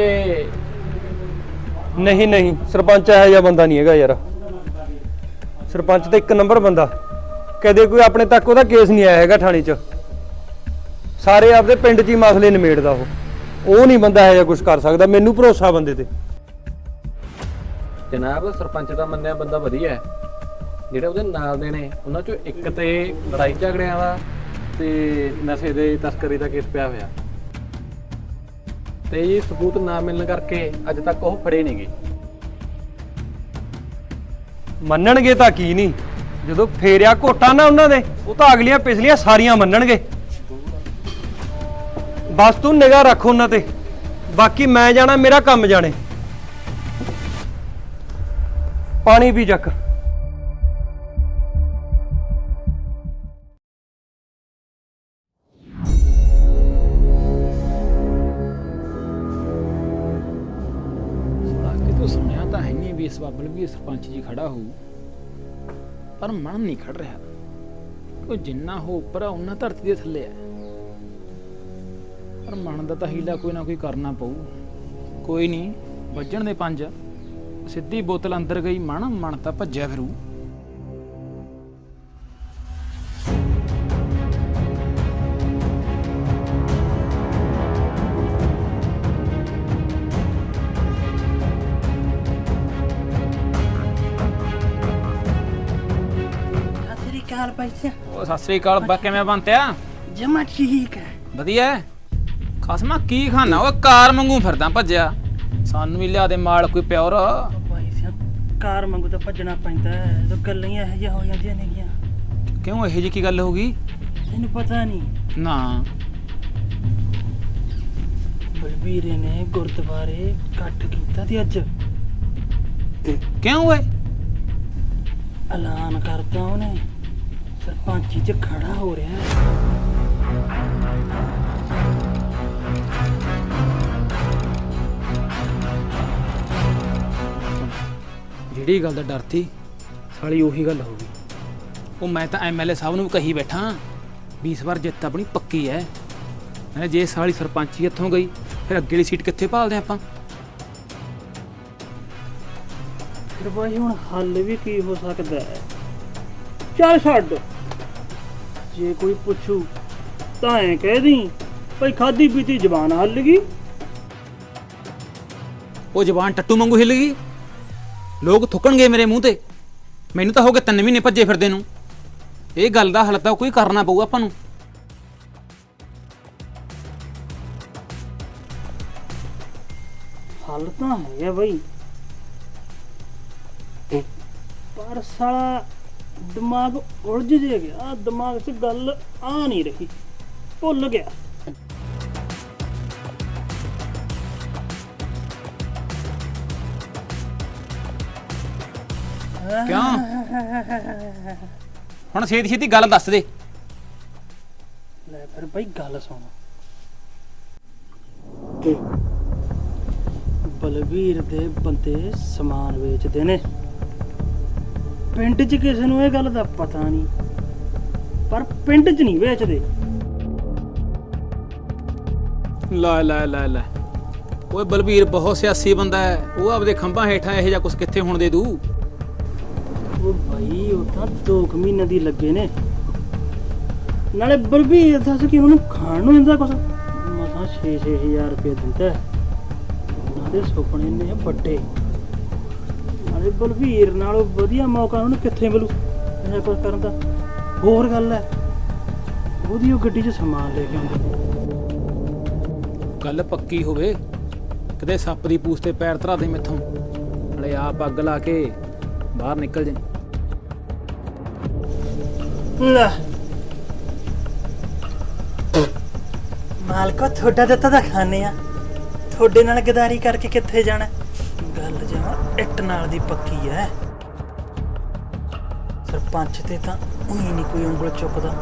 ਨਹੀਂ ਨਹੀਂ ਸਰਪੰਚ ਇਹੋ ਜਿਹਾ ਬੰਦਾ ਨਹੀਂ ਹੈਗਾ ਯਾਰ। ਸਰਪੰਚ ਤਾਂ ਇੱਕ ਨੰਬਰ ਬੰਦਾ। ਕਦੇ ਕੋਈ ਆਪਣੇ ਤੱਕ ਉਹਦਾ ਕੇਸ ਨਹੀਂ ਆਇਆ ਹੈਗਾ ਥਾਣੇ 'ਚ। ਸਾਰੇ ਆਪਦੇ ਪਿੰਡ 'ਚ ਹੀ ਮਸਲੇ ਨਿਮੇੜਦਾ ਉਹ। ਉਹ ਨਹੀਂ ਬੰਦਾ ਇਹੋ ਜਿਹਾ ਕੁਝ ਕਰ ਸਕਦਾ ਮੈਨੂੰ ਭਰੋਸਾ ਬੰਦੇ ਤੇ। ਜਨਾਬ ਸਰਪੰਚ ਦਾ ਮੰਨਿਆ ਬੰਦਾ ਵਧੀਆ ਹੈ। ਜਿਹੜੇ ਉਹਦੇ ਨਾਲ ਦੇ ਨੇ ਉਹਨਾਂ ਚੋਂ ਇੱਕ ਤੇ ਲੜਾਈ ਝਗੜਿਆਂ ਦਾ ਤੇ ਨਸ਼ੇ ਦੇ ਤਸਕਰੀ ਦਾ ਕੇਸ ਪਿਆ ਹੋਇਆ। ਤੇ ਇਹ ਸਬੂਤ ਨਾ ਮਿਲਣ ਕਰਕੇ ਅੱਜ ਤੱਕ ਉਹ ਫੜੇ ਨਹੀਂ ਗਏ। ਮੰਨਣਗੇ ਤਾਂ ਕੀ ਨਹੀਂ? ਜਦੋਂ ਫੇਰਿਆ ਘੋਟਾ ਨਾ ਉਹਨਾਂ ਦੇ ਉਹ ਤਾਂ ਅਗਲੀਆਂ ਪਿਛਲੀਆਂ ਸਾਰੀਆਂ ਮੰਨਣਗੇ। ਬਸ ਤੂੰ ਨਿਗਾਹ ਰੱਖ ਉਹਨਾਂ ਤੇ। ਬਾਕੀ ਮੈਂ ਜਾਣਾ, ਮੇਰਾ ਕੰਮ ਜਾਣੇ। ਪਾਣੀ ਵੀ ਚੱਕ। ਕਿ ਤੂੰ ਸੁਣਿਆ ਤਾਂ ਹੈ ਨਹੀਂ ਵੀ ਇਸ ਬਾਬਲ ਵੀ ਸਰਪੰਚ ਜੀ ਖੜਾ ਹੋਊ। ਪਰ ਮਨ ਨਹੀਂ ਖੜ ਰਿਹਾ। ਉਹ ਜਿੰਨਾ ਹੋ ਉੱਪਰ ਆ ਉਹਨਾਂ ਧਰਤੀ ਦੇ ਥੱਲੇ ਆ। ਪਰ ਮਨ ਦਾ ਤਾਂ ਹੀਲਾ ਕੋਈ ਨਾ ਕੋਈ ਕਰਨਾ ਪਊ। ਕੋਈ ਨਹੀਂ ਵੱਜਣ ਦੇ ਪੰਜ। ਸਿੱਧੀ ਬੋਤਲ ਅੰਦਰ ਗਈ ਮਨ ਮਨ ਤਾਂ ਭੱਜਿਆ ਫਿਰੂ। ਸਤਿ ਸ੍ਰੀ ਅਕਾਲ ਭਾਈ ਜੀ ਉਹ ਸਤਿ ਸ੍ਰੀ ਅਕਾਲ ਬਾ ਕਿਵੇਂ ਬੰਤਿਆ? ਜਮਾ ਠੀਕ ਹੈ। ਵਧੀਆ ਹੈ? ਖਸਮਾ ਕੀ ਖਾਣਾ ਉਹ ਕਾਰ ਮੰਗੂ ਫਿਰਦਾ ਭੱਜਿਆ। ਸਾਨੂੰ ਵੀ ਲਿਆ ਦੇ ਮਾਲ ਕੋਈ ਪਿਓਰ। ਭਾਈ ਸਾਹਿਬ ਕਾਰ ਮੰਗੂ ਤਾਂ ਭੱਜਣਾ ਪੈਂਦਾ ਹੈ। ਤਾਂ ਗੱਲਾਂ ਹੀ ਇਹੋ ਜਿਹੀਆਂ ਹੋ ਜਾਂਦੀਆਂ ਨੇਗੀਆਂ। ਕਿਉਂ ਇਹੋ ਜਿਹੀ ਕੀ ਗੱਲ ਹੋ ਗਈ? ਤੈਨੂੰ ਪਤਾ ਨਹੀਂ। ਨਾ। ਬਲਬੀਰੇ ਨੇ ਗੁਰਦੁਆਰੇ ਇਕੱਠ ਕੀਤਾ ਤੇ ਅੱਜ। ਕਿਉਂ ਓਏ? ਐਲਾਨ ਕਰਤਾ ਉਹਨੇ। ਸਰਪੰਚੀ 'ਚ ਖੜਾ ਹੋ ਰਿਹਾ। ਹੈ ਜਿਹੜੀ ਗੱਲ ਦਾ ਡਰ ਸੀ ਸਾਲੀ ਉਹੀ ਗੱਲ ਹੋ ਗਈ। ਉਹ ਮੈਂ ਤਾਂ ਐਮਐਲਏ ਸਾਹਿਬ ਨੂੰ ਵੀ ਕਹੀ ਬੈਠਾ ਵੀ ਇਸ ਵਾਰ ਜਿੱਤ ਆਪਣੀ ਪੱਕੀ ਹੈ। ਮੈਂ ਜੇ ਸਾਲੀ ਸਰਪੰਚੀ ਇੱਥੋਂ ਗਈ ਫਿਰ ਅੱਗੇ ਵਾਲੀ ਸੀਟ ਕਿੱਥੇ ਭਾਲਦੇ ਆਪਾਂ? ਫਿਰ ਭਾਈ ਹੁਣ ਹੱਲ ਵੀ ਕੀ ਹੋ ਸਕਦਾ ਹੈ? ਚੱਲ ਛੱਡ। ਜੇ ਕੋਈ ਪੁੱਛੂ ਤਾਂ ਐ ਕਹਿ ਦੀ ਭਈ ਖਾਦੀ ਪੀਤੀ ਜ਼ਬਾਨ ਹੱਲ ਗਈ। ਉਹ ਜ਼ਬਾਨ ਟੱਟੂ ਵਾਂਗੂ ਹਿੱਲ ਗਈ? ਲੋਕ ਥੁੱਕਣਗੇ ਮੇਰੇ ਮੂੰਹ ਤੇ। ਮੈਨੂੰ ਤਾਂ ਹੋ ਗਏ ਤਿੰਨ ਮਹੀਨੇ ਭੱਜੇ ਫਿਰਦੇ ਨੂੰ। ਇਹ ਗੱਲ ਦਾ ਹੱਲ ਤਾਂ ਕੋਈ ਕਰਨਾ ਪਊ ਆਪਾਂ ਨੂੰ। ਹੱਲ ਤਾਂ ਹੈ ਬਈ। ਪਰ ਸਾਲਾ ਦਿਮਾਗ ਉਲਝ ਜੇ ਗਿਆ। ਦਿਮਾਗ 'ਚ ਗੱਲ ਆ ਨਹੀਂ ਰਹੀ। ਭੁੱਲ ਗਿਆ। ਕਿਉਂ? ਹੁਣ ਛੇਤੀ ਛੇਤੀ ਗੱਲ ਦੱਸ ਦੇ। ਲੈ ਫਿਰ ਬਈ ਗੱਲ ਸੁਣ। ਬਲਵੀਰ ਦੇ ਬੰਦੇ ਸਮਾਨ ਵੇਚਦੇ ਨੇ। ਪਿੰਡ 'ਚ ਕਿਸੇ ਨੂੰ ਇਹ ਗੱਲ ਦਾ ਪਤਾ ਨਹੀਂ ਪਰ ਪਿੰਡ 'ਚ ਨਹੀਂ ਵੇਚਦੇ। ਲੈ ਲੈ ਲੈ ਲੈ। ਓਏ ਬਲਬੀਰ ਬਹੁਤ ਸਿਆਸੀ ਬੰਦਾ ਹੈ। ਉਹ ਆਪਦੇ ਖੰਭਾਂ ਹੇਠਾਂ ਇਹੋ ਜਿਹਾ ਕੁਝ ਕਿੱਥੇ ਹੋਣ ਦੇ ਦੂ? ਭਾਈ, ਉਹ ਤਾਂ 2 ਮਹੀਨੇ ਦੀ ਲੱਗੇ ਨੇ। ਨਾਲੇ ਬਲਬੀਰ ਦੱਸ ਕਿ ਉਹਨੂੰ ਖਾਣ ਨੂੰ ਦਿੰਦਾ ਕੁਛ? ਮਸਾਂ 6-6000 ਰੁਪਏ ਦਿੰਦਾ ਉਹਨਾਂ ਸੁਪਨੇ ਨੇ ਵੱਡੇ। ਨਾਲੇ ਬਲਬੀਰ ਨਾਲੋਂ ਵਧੀਆ ਮੌਕਾ ਉਹਨੂੰ ਕਿੱਥੇ ਮਿਲੂ? ਇਹ ਕੁਝ ਕਰਨ ਦਾ। ਹੋਰ ਗੱਲ ਹੈ, ਉਹਦੀ ਉਹ ਗੱਡੀ 'ਚ ਸਮਾਨ ਲੈ ਕੇ ਆਉਂਦਾ। ਗੱਲ ਪੱਕੀ ਹੋਵੇ ਕਦੇ ਸੱਪ ਦੀ ਪੂਛ ਤੇ ਪੈਰ ਧਰਾ ਦੇ ਮੈਥੋਂ। ਹਲੇ ਆਪ ਅੱਗ ਲਾ ਕੇ ਬਾਹਰ ਨਿਕਲ ਜੇ ਲੈ। ਮਾਲਕੋ, ਤੁਹਾਡਾ ਦਿੱਤਾ ਤਾਂ ਖਾਣੇ ਆ। ਤੁਹਾਡੇ ਨਾਲ ਗਦਾਰੀ ਕਰਕੇ ਕਿੱਥੇ ਜਾਣਾ? ਗੱਲ ਜਮਾ ਇੱਟ ਨਾਲ ਦੀ ਪੱਕੀ ਐ। ਸਰਪੰਚ ਤੇ ਤਾਂ ਉਹੀ ਨਹੀਂ ਕੋਈ ਉਂਗਲ ਚੁੱਕਦਾ।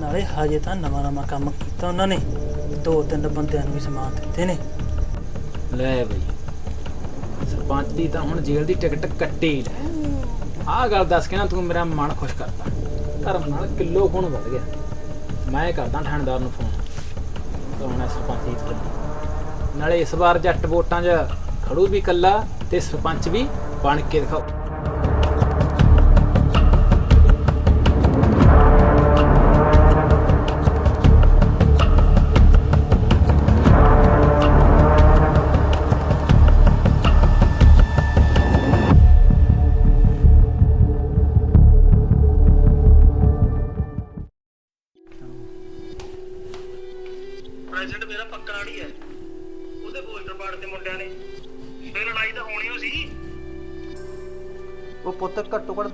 ਨਾਲੇ ਹਜੇ ਤਾਂ ਨਵਾਂ ਨਵਾਂ ਕੰਮ ਕੀਤਾ ਉਹਨਾਂ ਨੇ। ਦੋ ਤਿੰਨ ਬੰਦਿਆਂ ਨੂੰ ਵੀ ਸਮਾਨ ਦਿੱਤੇ ਨੇ। ਲੈ ਬਈ। ਸਰਪੰਚ ਦੀ ਤਾਂ ਹੁਣ ਜੇਲ੍ਹ ਦੀ ਟਿਕਟ ਕੱਟੀ ਲੈ। ਆਹ ਗੱਲ ਦੱਸ ਕੇ ਨਾ ਤੂੰ ਮੇਰਾ ਮਨ ਖੁਸ਼ ਕਰਤਾ ਧਰਮ ਨਾਲ ਕਿਲੋ ਖੂਨ ਵੱਧ ਗਿਆ। ਮੈਂ ਕਰਦਾ ਥਾਣੇਦਾਰ ਨੂੰ ਫੋਨ ਕਰਾਉਣਾ ਸਰਪੰਚ ਦੀ ਨਾਲੇ ਇਸ ਵਾਰ ਜੱਟ ਵੋਟਾਂ 'ਚ ਖੜੂ ਵੀ ਕੱਲਾ ਤੇ ਸਰਪੰਚ ਵੀ ਬਣ ਕੇ ਦਿਖਾਓ।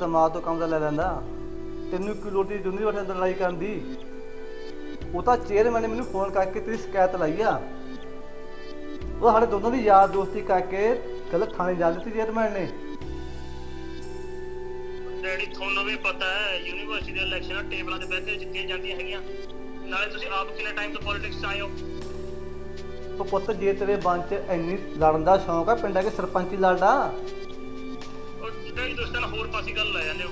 ਦਿਮਾਗ ਤੋਂ ਕੰਮ ਦਾ ਲੈ ਲੈਂਦਾ। ਤੈਨੂੰ ਕੀ ਲੋੜ ਦੀ ਜੁੰਦੀ ਬੈਠੇ ਲੜਾਈ ਕਰਨ ਦੀ। ਉਹ ਤਾਂ ਚੇਅਰਮੈਨ ਨੇ ਮੈਨੂੰ ਫੋਨ ਕਰਕੇ ਤੇਰੀ ਸ਼ਿਕਾਇਤ ਲਾਈ ਆ। ਉਹ ਸਾਡੇ ਦੋਨਾਂ ਦੀ ਯਾਰ ਦੋਸਤੀ ਕਰਕੇ ਕੱਲ ਥਾਣੇ ਜਾ ਦਿੱਤੀ ਚੇਅਰਮੈਨ ਨੇ। ਡੈਡੀ ਤੁਹਾਨੂੰ ਵੀ ਪਤਾ ਹੈ ਯੂਨੀਵਰਸਿਟੀ ਦੇ ਇਲੈਕਸ਼ਨਾਂ ਟੇਬਲਾਂ ਤੇ ਬਹਿ ਕੇ ਜਿੱਤੀਆਂ ਜਾਂਦੀਆਂ ਹੈਗੀਆਂ। ਨਾਲੇ ਤੁਸੀਂ ਆਪ ਕਿੰਨੇ ਟਾਈਮ ਤੋਂ ਪੋਲਿਟਿਕਸ ਆਏ ਹੋ? ਉਹ ਪੁੱਤ ਜੇ ਤੇਰੇ ਮਨ 'ਚ ਇੰਨੀ ਲੜਨ ਦਾ ਸ਼ੌਂਕ ਆ ਪਿੰਡਾਂ ਕੇ ਸਰਪੰਚੀ ਲੜਦਾ। ਦੋਸਤਾਂ ਨਾਲ ਹੋਰ ਪਾਸੀ ਗੱਲ ਲੈ ਜਾਂਦੇ ਹੋ।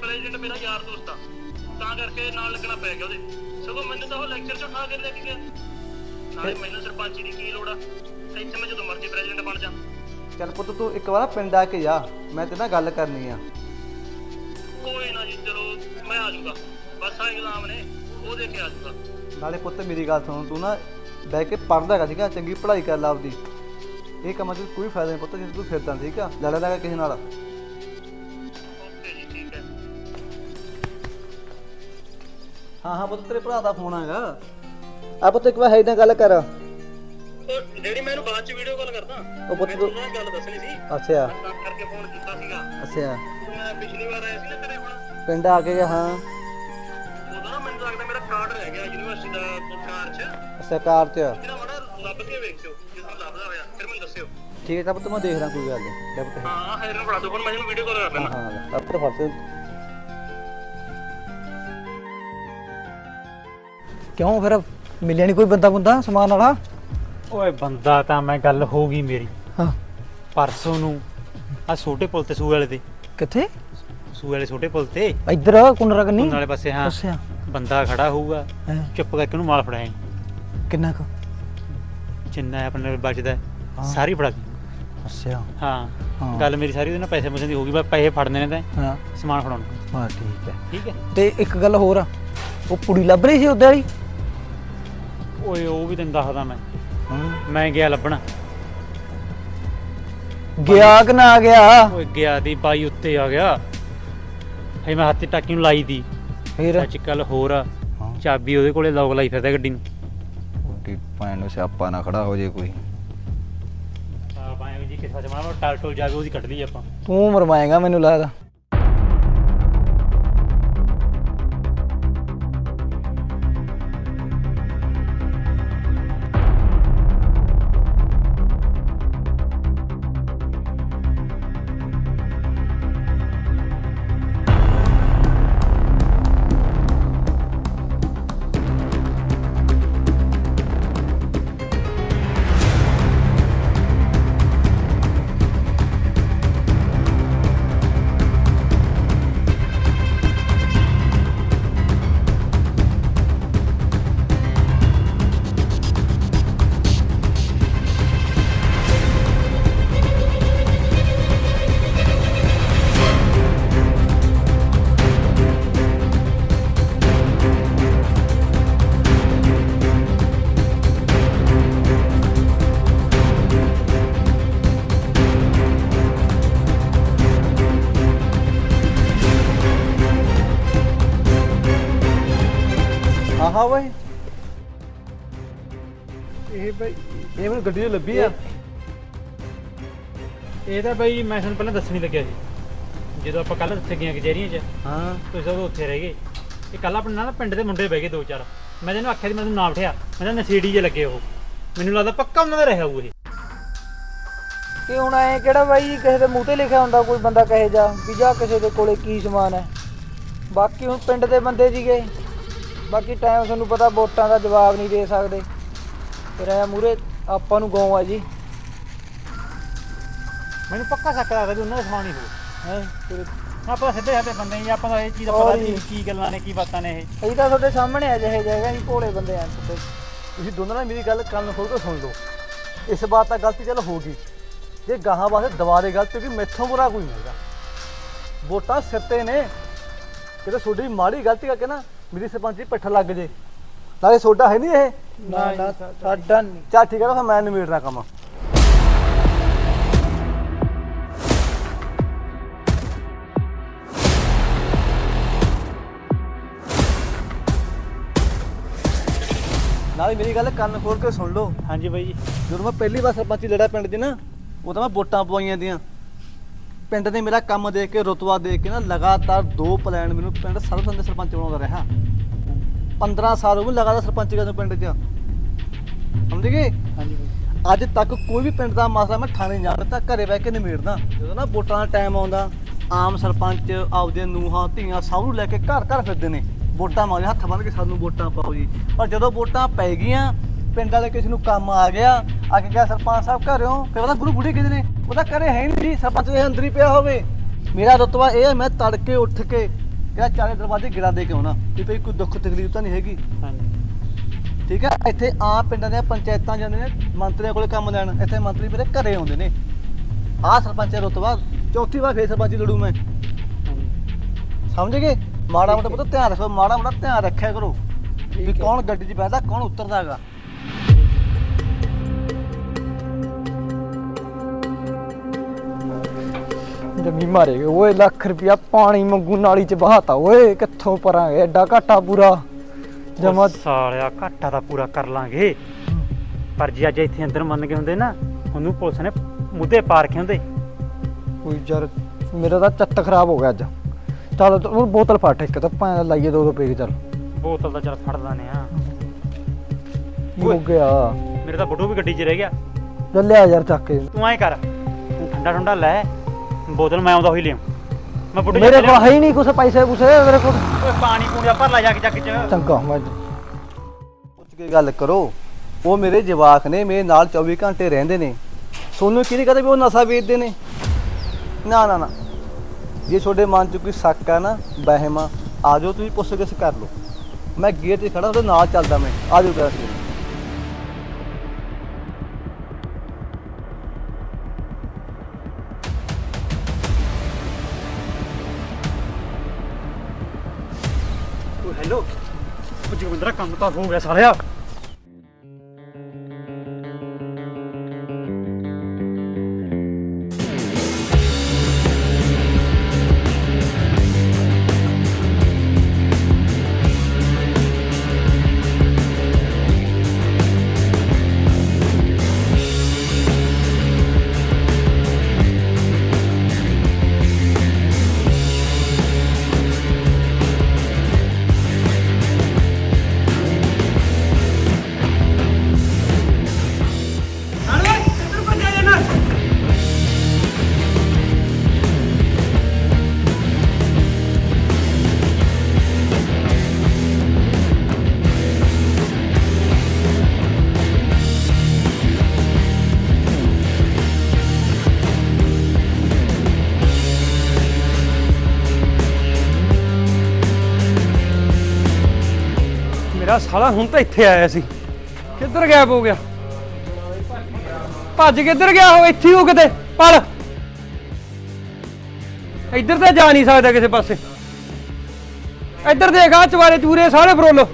ਪ੍ਰੈਜ਼ੀਡੈਂਟ ਮੇਰਾ ਯਾਰ ਦੋਸਤ ਆ। ਤਾਂ ਕਰਕੇ ਨਾਲ ਲੱਗਣਾ ਪੈ ਗਿਆ ਉਹਦੇ। ਸਗੋਂ ਮੈਨੂੰ ਤਾਂ ਉਹ ਲੈਕਚਰ 'ਚ ਉਠਾ ਕੇ ਲੈ ਕੇ ਗਿਆ। ਨਾਲੇ ਮੈਨੂੰ ਸਰਪੰਚੀ ਦੀ ਕੀ ਲੋੜ ਆ? ਇੱਥੇ ਮੈਂ ਜਦੋਂ ਮਰਜ਼ੀ ਪ੍ਰੈਜ਼ੀਡੈਂਟ ਬਣ ਜਾ। ਚੱਲ ਪੁੱਤ ਤੂੰ ਇੱਕ ਵਾਰ ਪਿੰਡ ਆ ਕੇ ਜਾ। ਮੈਂ ਤੇਰੇ ਨਾਲ ਗੱਲ ਕਰਨੀ ਆ। ਕੋਈ ਨਾ ਜੀ ਚਲੋ ਮੈਂ ਆ ਜਾਊਗਾ। ਬਸ ਆ ਐਗਜ਼ਾਮ ਨੇ ਉਹ ਦੇ ਕੇ ਆ ਜਾਊਗਾ। ਨਾਲੇ ਪੁੱਤ ਮੇਰੀ ਗੱਲ ਸੁਣ। ਤੂੰ ਨਾ ਬਹਿ ਕੇ ਪੜ੍ਹਦਾ ਹੈਗਾ ਠੀਕ ਆ ਚੰਗੀ ਪੜ੍ਹਾਈ ਕਰ ਲਾ ਆਪਦੀ। ਇਹ ਕੰਮਾਂ 'ਚ ਕੋਈ ਫਾਇਦਾ ਨਹੀਂ ਪੁੱਤ ਜੇ ਤੂੰ ਫਿਰਦਾ ਠੀਕ ਆ? ਲੜਾ ਲਗਾ ਕਿਸੇ ਨਾਲ। ਹੈ ਹਾਂ ਪੁੱਤ ਤੇਰੇ ਭਰਾ ਦਾ ਫੋਨ ਆਗਾ ਆ ਪੁੱਤ ਇੱਕ ਵਾਰ ਹੈ ਨਾਲ ਗੱਲ ਕਰ। ਉਹ ਡੈਡੀ ਮੈਂ ਇਹਨੂੰ ਬਾਅਦ ਚ ਵੀਡੀਓ ਕਾਲ ਕਰਦਾ ਉਹ ਪੁੱਤ ਤੂੰ ਗੱਲ ਦੱਸਣੀ ਸੀ। ਅੱਛਾ। ਕਰਕੇ ਫੋਨ ਕੀਤਾ ਸੀਗਾ। ਅੱਛਾ। ਮੈਂ ਪਿਛਲੀ ਵਾਰ ਆਇਆ ਸੀ ਨਾ ਤੇਰੇ ਹੁਣ ਪਿੰਡ ਆ ਕੇ ਗਿਆ ਹਾਂ ਨਾ ਮੈਨੂੰ ਲੱਗਦਾ ਮੇਰਾ ਕਾਰਡ ਰਹਿ ਗਿਆ ਯੂਨੀਵਰਸਿਟੀ ਦਾ ਕਾਰ ਚ। ਸਰਕਾਰ ਚ। ਠੀਕ ਹੈ ਤਾਂ ਪੁੱਤ ਮੈਂ ਦੇਖਦਾ ਕੋਈ ਗੱਲ ਨਹੀਂ। ਪੁੱਤ ਹਾਂ ਹੈਰ ਨੂੰ ਫੜਾ ਦਿਓ ਹੁਣ ਮੈਂ ਇਹਨੂੰ ਵੀਡੀਓ ਕਾਲ ਕਰ ਹਾਂ ਲੈਣਾ ਹਾਂ ਪੁੱਤ ਫੜ। ਤੇ ਕਿਉਂ ਫਿਰ ਮਿਲਿਆ ਨਹੀਂ ਕੋਈ ਬੰਦਾ ਬੰਦਾ ਸਮਾਨ ਵਾਲਾ? ਓਏ ਬੰਦਾ ਤਾਂ ਮੈਂ ਗੱਲ ਹੋ ਗਈ ਮੇਰੀ। ਹਾਂ। ਪਰਸੋਂ ਨੂੰ ਆ ਛੋਟੇ ਪੁਲ ਤੇ ਸੂਏ ਵਾਲੇ ਤੇ। ਕਿੱਥੇ? ਸੂਏ ਵਾਲੇ ਛੋਟੇ ਪੁਲ ਤੇ। ਇੱਧਰ ਕੁੰਨਰਾ ਕੰਨੀ ਵਾਲੇ ਪਾਸੇ ਹਾਂ। ਅੱਛਾ। ਬੰਦਾ ਖੜਾ ਹੋਊਗਾ। ਹੈਂ, ਚੁੱਪ ਕਰਕੇ ਉਹਨੂੰ ਮਾਲ ਫੜਾਏ ਕਿੰਨਾ ਕੁ? ਜਿੰਨਾ ਆਪਣੇ ਨਾਲ ਬਚਦਾ ਸਾਰੀ ਫੜਾ ਦੀ ਅੱਛਾ। ਹਾਂ। ਹਾਂ। ਗੱਲ ਮੇਰੀ ਸਾਰੀ ਉਹਦੇ ਨਾਲ ਪੈਸੇ ਪੂਸੇ ਦੀ ਹੋ ਗਈ ਬਸ ਪੈਸੇ ਫੜਨੇ ਨੇ ਤਾਂ ਹਾਂ। ਸਮਾਨ ਫੜਾਉਣਾ। ਹਾਂ ਠੀਕ ਹੈ। ਠੀਕ ਹੈ। ਤੇ ਇੱਕ ਗੱਲ ਹੋਰ ਆ ਉਹ ਕੁੜੀ ਲੱਭ ਰਹੀ ਸੀ ਉਹਦੇ ਵਾਲੀ? ਓਏ ਉਹ ਵੀ ਤੈਨੂੰ ਦੱਸਦਾ ਮੈਂ। ਹਾਂ। ਮੈਂ ਗਿਆ ਲੱਭਣਾ। ਗਿਆ ਕਿ ਨਾ ਗਿਆ? ਓਏ ਗਿਆ ਦੀ ਬਾਈ ਉੱਤੇ ਆ ਗਿਆ। ਹੇ ਮੈਂ ਹੱਥ ਟਾਕੀ ਨੂੰ ਲਾਈ ਦੀ। ਫਿਰ? ਅੱਜ ਕੱਲ ਹੋਰ ਆ ਹਾਂ। ਚਾਬੀ ਉਹਦੇ ਕੋਲੇ ਲੋਕ ਲਾਈ ਫਿਰਦਾ ਗੱਡੀ ਨੂੰ। ਉਹਦੀ ਭੈਣ ਨੂੰ ਸਿਆਪਾ ਨਾ ਖੜਾ ਹੋ ਜੇ ਕੋਈ। ਆ ਬਾਈ ਜੀ ਟਾਲ ਟੋਲ ਜਾਵੇ ਉਹਦੀ ਕੱਢ ਲਈ ਆਪਾਂ। ਤੂੰ ਮਰਵਾਏਗਾ ਮੈਨੂੰ ਲੱਗਦਾ। ਲੱਭੀ ਆ? ਇਹ ਤਾਂ ਬਾਈ ਮੈਂ ਤੁਹਾਨੂੰ ਪਹਿਲਾਂ ਦੱਸਣ ਲੱਗਿਆ ਸੀ ਜਦੋਂ ਆਪਾਂ ਕੱਲ ਉੱਥੇ ਗਏ ਕਚਹਿਰੀਆਂ 'ਚ ਹਾਂ। ਤੁਸੀਂ ਉਦੋਂ ਉੱਥੇ ਰਹਿ ਗਏ। ਇਹ ਕੱਲ ਆਪਣੇ ਨਾਲ ਪਿੰਡ ਦੇ ਮੁੰਡੇ ਬਹਿ ਗਏ ਦੋ ਚਾਰ। ਮੈਂ ਤੈਨੂੰ ਆਖਿਆ ਸੀ ਮੈਂ ਤੈਨੂੰ ਨਾਮ ਉਠਿਆ ਮੈਂ ਤਾਂ ਨਸੀੜੀ ਜੇ ਲੱਗੇ ਉਹ। ਮੈਨੂੰ ਲੱਗਦਾ ਪੱਕਾ ਉਹਨਾਂ ਦਾ ਰਿਹਾ ਹੋਊ ਇਹ। ਕਿ ਹੁਣ ਐ ਕਿਹੜਾ ਬਾਈ ਕਿਸੇ ਦੇ ਮੂੰਹ ਤੇ ਲਿਖਿਆ ਹੁੰਦਾ ਕੋਈ ਬੰਦਾ ਕਹੇ ਜਾ ਵੀ ਜਾ ਕਿਸੇ ਦੇ ਕੋਲੇ ਕੀ ਸਮਾਨ ਹੈ। ਬਾਕੀ ਹੁਣ ਪਿੰਡ ਦੇ ਬੰਦੇ ਸੀਗੇ ਬਾਕੀ ਟਾਈਮ ਤੁਹਾਨੂੰ ਪਤਾ ਵੋਟਾਂ ਦਾ ਜਵਾਬ ਨਹੀਂ ਦੇ ਸਕਦੇ। ਫਿਰ ਐ ਮੂਰੇ ਆਪਾਂ ਨੂੰ ਗਾਉਂ ਆ ਜੀ। ਮੈਨੂੰ ਪੱਕਾ ਸ਼ੱਕ ਲੱਗਦਾ ਵੀ ਉਹਨਾਂ ਦਾ ਸਮਾਨ ਹੀ ਹੋਊ। ਹੈ? ਆਪਾਂ ਸਿੱਧੇ ਸਾਦੇ ਬੰਦੇ ਹੀ ਆਪਾਂ ਨੂੰ ਇਹ ਚੀਜ਼ ਦਾ ਹੋਰ ਪਤਾ ਜੀ। ਨਹੀਂ ਕੀ ਗੱਲਾਂ ਨੇ ਕੀ ਬਾਤਾਂ ਨੇ ਇਹ। ਅਸੀਂ ਤਾਂ ਤੁਹਾਡੇ ਸਾਹਮਣੇ ਆ ਜਿਹੇ ਜਗ੍ਹਾ ਹੀ ਭੋਲੇ ਬੰਦੇ ਆ ਤੇ ਤੁਸੀਂ ਦੋਨਾਂ ਨਾਲ ਮੇਰੀ ਗੱਲ ਕੰਨ ਖੋਲ ਕੇ ਸੁਣ ਲਓ। ਇਸ ਬਾਤ ਤਾਂ ਗਲਤੀ ਚੱਲ ਹੋ ਗਈ। ਜੇ ਗਾਹਾਂ ਵਾਸਤੇ ਦੁਬਾਰੇ ਗਲਤੀ ਕਿਉਂਕਿ ਮੈਥੋਂ ਬੁਰਾ ਕੋਈ ਨਹੀਂ ਹੈਗਾ। ਵੋਟਾਂ ਸਿਰ ਤੇ ਨੇ। ਕਿਤੇ ਤੁਹਾਡੀ ਮਾੜੀ ਗਲਤੀ ਕਰਕੇ ਨਾ ਮੇਰੀ ਸਰਪੰਚ ਦੀ ਪਿੱਠ ਲੱਗ ਜੇ। ਨਾਲੇ ਤੁਹਾਡਾ ਹੈ ਨਹੀਂ ਇਹ। ਨਾ ਨਾ ਸਾਡਾ ਨਹੀਂ। ਚੱਲ ਠੀਕ ਹੈ ਨਾ ਫਿਰ ਮੈਂ ਨਿਬੇੜਦਾ ਕੰਮ। ਨਾਲੇ ਮੇਰੀ ਗੱਲ ਕੰਨ ਖੋਲ ਕੇ ਸੁਣ ਲਓ। ਹਾਂਜੀ ਬਾਈ ਜੀ। ਜਦੋਂ ਮੈਂ ਪਹਿਲੀ ਵਾਰ ਸਰਪੰਚੀ ਲੜਾ ਪਿੰਡ 'ਚ ਨਾ ਉਹ ਤਾਂ ਮੈਂ ਵੋਟਾਂ ਪਵਾਈਆਂ ਦੀਆਂ। ਪਿੰਡ ਨੇ ਮੇਰਾ ਕੰਮ ਦੇਖ ਕੇ ਰੁਤਬਾ ਦੇਖ ਕੇ ਨਾ ਲਗਾਤਾਰ ਦੋ ਪਲਾਨ ਮੈਨੂੰ ਪਿੰਡ ਦੇ ਸਰਪੰਚ ਬਣਾਉਂਦਾ ਰਿਹਾ। 15 ਸਾਲ ਹੋ ਗਏ ਲਗਾਤਾਰ ਸਰਪੰਚ ਕਰਨ ਪਿੰਡ 'ਚ। ਸਮਝ ਗਏ? ਹਾਂਜੀ ਅੱਜ ਤੱਕ ਕੋਈ ਵੀ ਪਿੰਡ ਦਾ ਮਸਲਾ ਮੈਂ ਥਾਣੇ ਜਾ ਦਿੱਤਾ ਘਰੇ ਬਹਿ ਕੇ ਨਿਮੇੜਦਾ ਜਦੋਂ ਨਾ ਵੋਟਾਂ ਦਾ ਟਾਈਮ ਆਉਂਦਾ ਆਮ ਸਰਪੰਚ ਆਪਦੇ ਨੂਹਾਂ ਧੀਆਂ ਸਭ ਨੂੰ ਲੈ ਕੇ ਘਰ ਘਰ ਫਿਰਦੇ ਨੇ। ਵੋਟਾਂ ਮੰਗਦੇ ਹੱਥ ਬੰਨ੍ਹ ਕੇ ਸਾਨੂੰ ਵੋਟਾਂ ਪਾਓ ਜੀ। ਪਰ ਜਦੋਂ ਵੋਟਾਂ ਪੈ ਗਈਆਂ ਪਿੰਡ ਵਾਲੇ ਕਿਸੇ ਨੂੰ ਕੰਮ ਆ ਗਿਆ ਆ ਕੇ ਕਿਹਾ ਸਰਪੰਚ ਸਾਹਿਬ ਘਰਿਓ ਫਿਰ ਉਹਦਾ ਗੁਰੂ ਬੁੜੀ ਕਿਹਦੇ ਨੇ ਉਹਦਾ ਘਰੇ ਹੈ ਨਹੀਂ ਜੀ, ਸਰਪੰਚ ਦੇ ਅੰਦਰ ਹੀ ਪਿਆ ਹੋਵੇ। ਮੇਰਾ ਰਤਬਾ ਇਹ ਹੈ ਮੈਂ ਤੜਕੇ ਉੱਠ ਕੇ ਕਿਹਾ ਚਾਰੇ ਦਰਵਾਜ਼ੇ ਗਿਰਾ ਦੇ ਕੇ ਆਉਣਾ? ਵੀ ਭਈ ਕੋਈ ਦੁੱਖ ਤਕਲੀਫ ਤਾਂ ਨਹੀਂ ਹੈਗੀ। ਹਾਂਜੀ। ਠੀਕ ਹੈ? ਇੱਥੇ ਆਮ ਪਿੰਡਾਂ ਦੀਆਂ ਪੰਚਾਇਤਾਂ ਜਾਂਦੇ ਨੇ ਮੰਤਰੀਆਂ ਕੋਲੇ ਕੰਮ ਲੈਣ। ਇੱਥੇ ਮੰਤਰੀ ਮੇਰੇ ਘਰੇ ਆਉਂਦੇ ਨੇ। ਆਹ ਸਰਪੰਚ ਰੁਤਬਾ। ਚੌਥੀ ਵਾਰ ਫੇਰ ਸਰਪੰਚੀ ਲੜੂ ਮੈਂ। ਸਮਝ ਗਏ? ਮਾੜਾ ਮੋਟਾ ਪੁੱਤ ਧਿਆਨ ਰੱਖੋ ਮਾੜਾ ਮੋਟਾ ਧਿਆਨ ਰੱਖਿਆ ਕਰੋ। ਵੀ ਕੌਣ ਗੱਡੀ 'ਚ ਬਹਿੰਦਾ ਕੌਣ ਉਤਰਦਾ ਹੈਗਾ। ਜਮੀ ਮਾਰੇ ਓਏ ਲੱਖ ਰੁਪਿਆ ਪਾਣੀ ਮੰਗੂ ਨਾਲੀ ਚ ਬਹਾਤਾ ਓਏ ਕਿੱਥੋਂ ਪਰਾਂਗੇ ਐਡਾ ਘਾਟਾ ਪੂਰਾ। ਜਮਾ ਸਾਲਿਆ ਘਾਟਾ ਤਾਂ ਪੂਰਾ ਕਰ ਲਾਂਗੇ। ਪਰ ਜੇ ਅੱਜ ਇੱਥੇ ਅੰਦਰ ਮੰਨ ਕੇ ਹੁੰਦੇ ਨਾ ਉਹਨੂੰ ਪੁਲਿਸ ਨੇ ਮੁੱਦੇ ਪਾ ਰੱਖੇ ਹੁੰਦੇ। ਕੋਈ ਯਾਰ ਮੇਰਾ ਤਾਂ ਚੱਤ ਖਰਾਬ ਹੋ ਗਿਆ ਅੱਜ। ਚੱਲ ਤੂੰ ਬੋਤਲ ਫੜ ਇੱਕ ਤਾਂ। ਭਾਂ ਲਾਈਏ ਦੋ ਦੋ ਪੇਗ ਚੱਲ। ਬੋਤਲ ਦਾ ਚੱਲ ਫੜ ਲਾਨੇ ਆ। ਕੀ ਹੋ ਗਿਆ? ਮੇਰੇ ਤਾਂ ਬਟੂ ਵੀ ਗੱਡੀ 'ਚ ਰਹਿ ਗਿਆ। ਚੱਲ ਲਿਆ ਯਾਰ ਚੱਕ ਕੇ। ਤੂੰ ਐਂ ਕਰ ਤੂੰ ਠੰਡਾ ਠੰਡਾ ਲੈ। ਬੋਤਲ ਮੈਂ ਆਉਂਦਾ ਹੋਈ ਲਿਆ ਮੈਂ ਬਟੂ ਮੇਰੇ ਕੋਲ ਹੈ ਹੀ ਨਹੀਂ ਕੁਛ ਪੈਸੇ ਪੂਸੇ ਮੇਰੇ ਕੋਲ ਓਏ ਪਾਣੀ ਪੂਣੀ ਦਾ ਭਰ ਲੈ ਜਾ ਕੇ ਜੱਗ 'ਚ ਚੰਗਾ ਮੈਂ ਪੁੱਛ ਕੇ ਗੱਲ ਕਰੋ। ਉਹ ਮੇਰੇ ਜਵਾਕ ਨੇ ਮੇਰੇ ਨਾਲ 24 ਘੰਟੇ ਰਹਿੰਦੇ ਨੇ। ਸੋਨੂੰ ਕਿਹਨੇ ਕਹਦਾ ਵੀ ਉਹ ਨਸ਼ਾ ਵੇਚਦੇ ਨੇ? ਨਾ ਨਾ ਨਾ। ਜੇ ਤੁਹਾਡੇ ਮਨ 'ਚ ਕੋਈ ਸ਼ੱਕ ਆ ਨਾ ਵਹਿਮ ਆ ਆ ਜਾਓ ਤੁਸੀਂ ਪੁੱਛ ਕੇ ਕਰ ਲਓ। ਮੈਂ ਗੇਟ 'ਤੇ ਖੜਾ ਉਹਦੇ ਨਾਲ ਚੱਲਦਾ ਮੈਂ। ਆ ਜਾਓ ਕਰਾਂ ਉਹ ਕੰਮ ਤਾਂ ਹੋ ਗਿਆ ਸਾਲਿਆ। ਮੇਰਾ ਸਾਲਾ ਹੁਣ ਤਾਂ ਇੱਥੇ ਆਇਆ ਸੀ। ਕਿੱਧਰ ਗਾਇਬ ਹੋ ਗਿਆ? ਭੱਜ ਕਿੱਧਰ ਗਿਆ ਉਹ? ਇੱਥੇ ਹੋ ਕਿਤੇ? ਪੜ। ਇੱਧਰ ਤਾਂ ਜਾ ਨਹੀਂ ਸਕਦਾ ਕਿਸੇ ਪਾਸੇ। ਇੱਧਰ ਦੇਖ ਆ ਚਵਾਰੇ ਚੂਰੇ ਸਾਰੇ ਫਰੋਲ।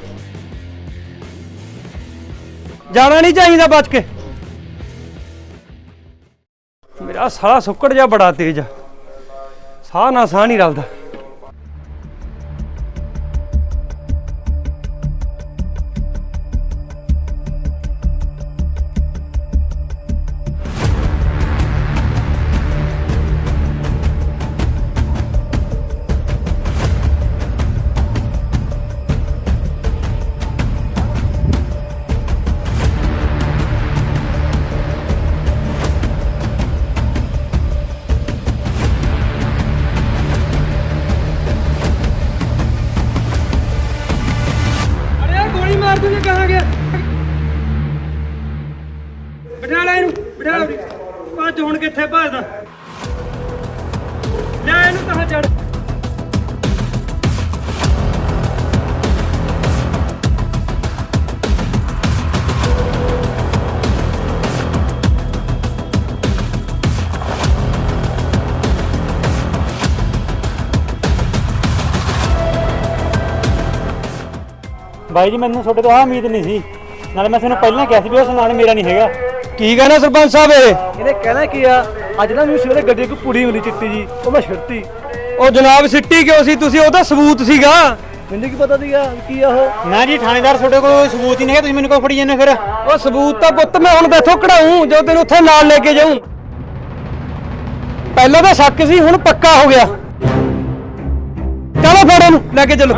ਜਾਣਾ ਨਹੀਂ ਚਾਹੀਦਾ ਬਚ ਕੇ। ਮੇਰਾ ਸਾਲਾ ਸੁੱਕੜ ਜਾ ਬੜਾ ਤੇਜ਼ ਆ। ਸਾਹ ਨਾ ਸਾਹ ਨਹੀਂ ਰਲਦਾ। ਬਾਈ ਜੀ ਮੈਨੂੰ ਤੁਹਾਡੇ ਤੋਂ ਆਹ ਉਮੀਦ ਨਹੀਂ ਸੀ। ਨਾਲੇ ਮੈਂ ਤੁਹਾਨੂੰ ਪਹਿਲਾਂ ਕਿਹਾ ਸੀ ਵੀ ਉਹ ਸਮਾਨ ਮੇਰਾ ਨਹੀਂ ਹੈਗਾ। ਕੀ ਕਹਿੰਦਾ ਸਰਪੰਚ ਸਾਹਿਬ ਇਹ? ਇਹਨੇ ਕਹਿਣਾ ਕੀ ਆ? ਅੱਜ ਨਾ ਮੈਨੂੰ ਸਵੇਰੇ ਗੱਡੀ ਕੋਈ ਪੁੜੀ ਮਿਲੀ ਚਿੱਟੀ ਜੀ। ਉਹ ਮੈਂ ਛਿੜਤੀ ਉਹ ਜਨਾਬ ਸਿੱਟੀ ਕਿਉਂ ਸੀ? ਤੁਸੀਂ ਉਹਦਾ ਸਬੂਤ ਸੀਗਾ। ਮੈਨੂੰ ਕੀ ਪਤਾ ਸੀਗਾ ਕੀ ਆ ਉਹ? ਨਾ ਜੀ ਥਾਣੇਦਾਰ ਤੁਹਾਡੇ ਕੋਲ ਸਬੂਤ ਹੀ ਨਹੀਂ ਹੈ ਤੁਸੀਂ ਮੈਨੂੰ ਕਿਉਂ ਫੜੀ ਜਾਂਦੇ ਫਿਰ? ਉਹ ਸਬੂਤ ਤਾਂ ਪੁੱਤ ਮੈਂ ਹੁਣ ਬੈਠੋ ਕਢਾਉਂ ਜੋ ਤੈਨੂੰ ਉੱਥੇ ਨਾਲ ਲੈ ਕੇ ਜਾਊਂ। ਪਹਿਲਾਂ ਤਾਂ ਸ਼ੱਕ ਸੀ ਹੁਣ ਪੱਕਾ ਹੋ ਗਿਆ। ਚਲੋ ਫੜ ਇਹਨੂੰ ਲੈ ਕੇ ਚਲੋ।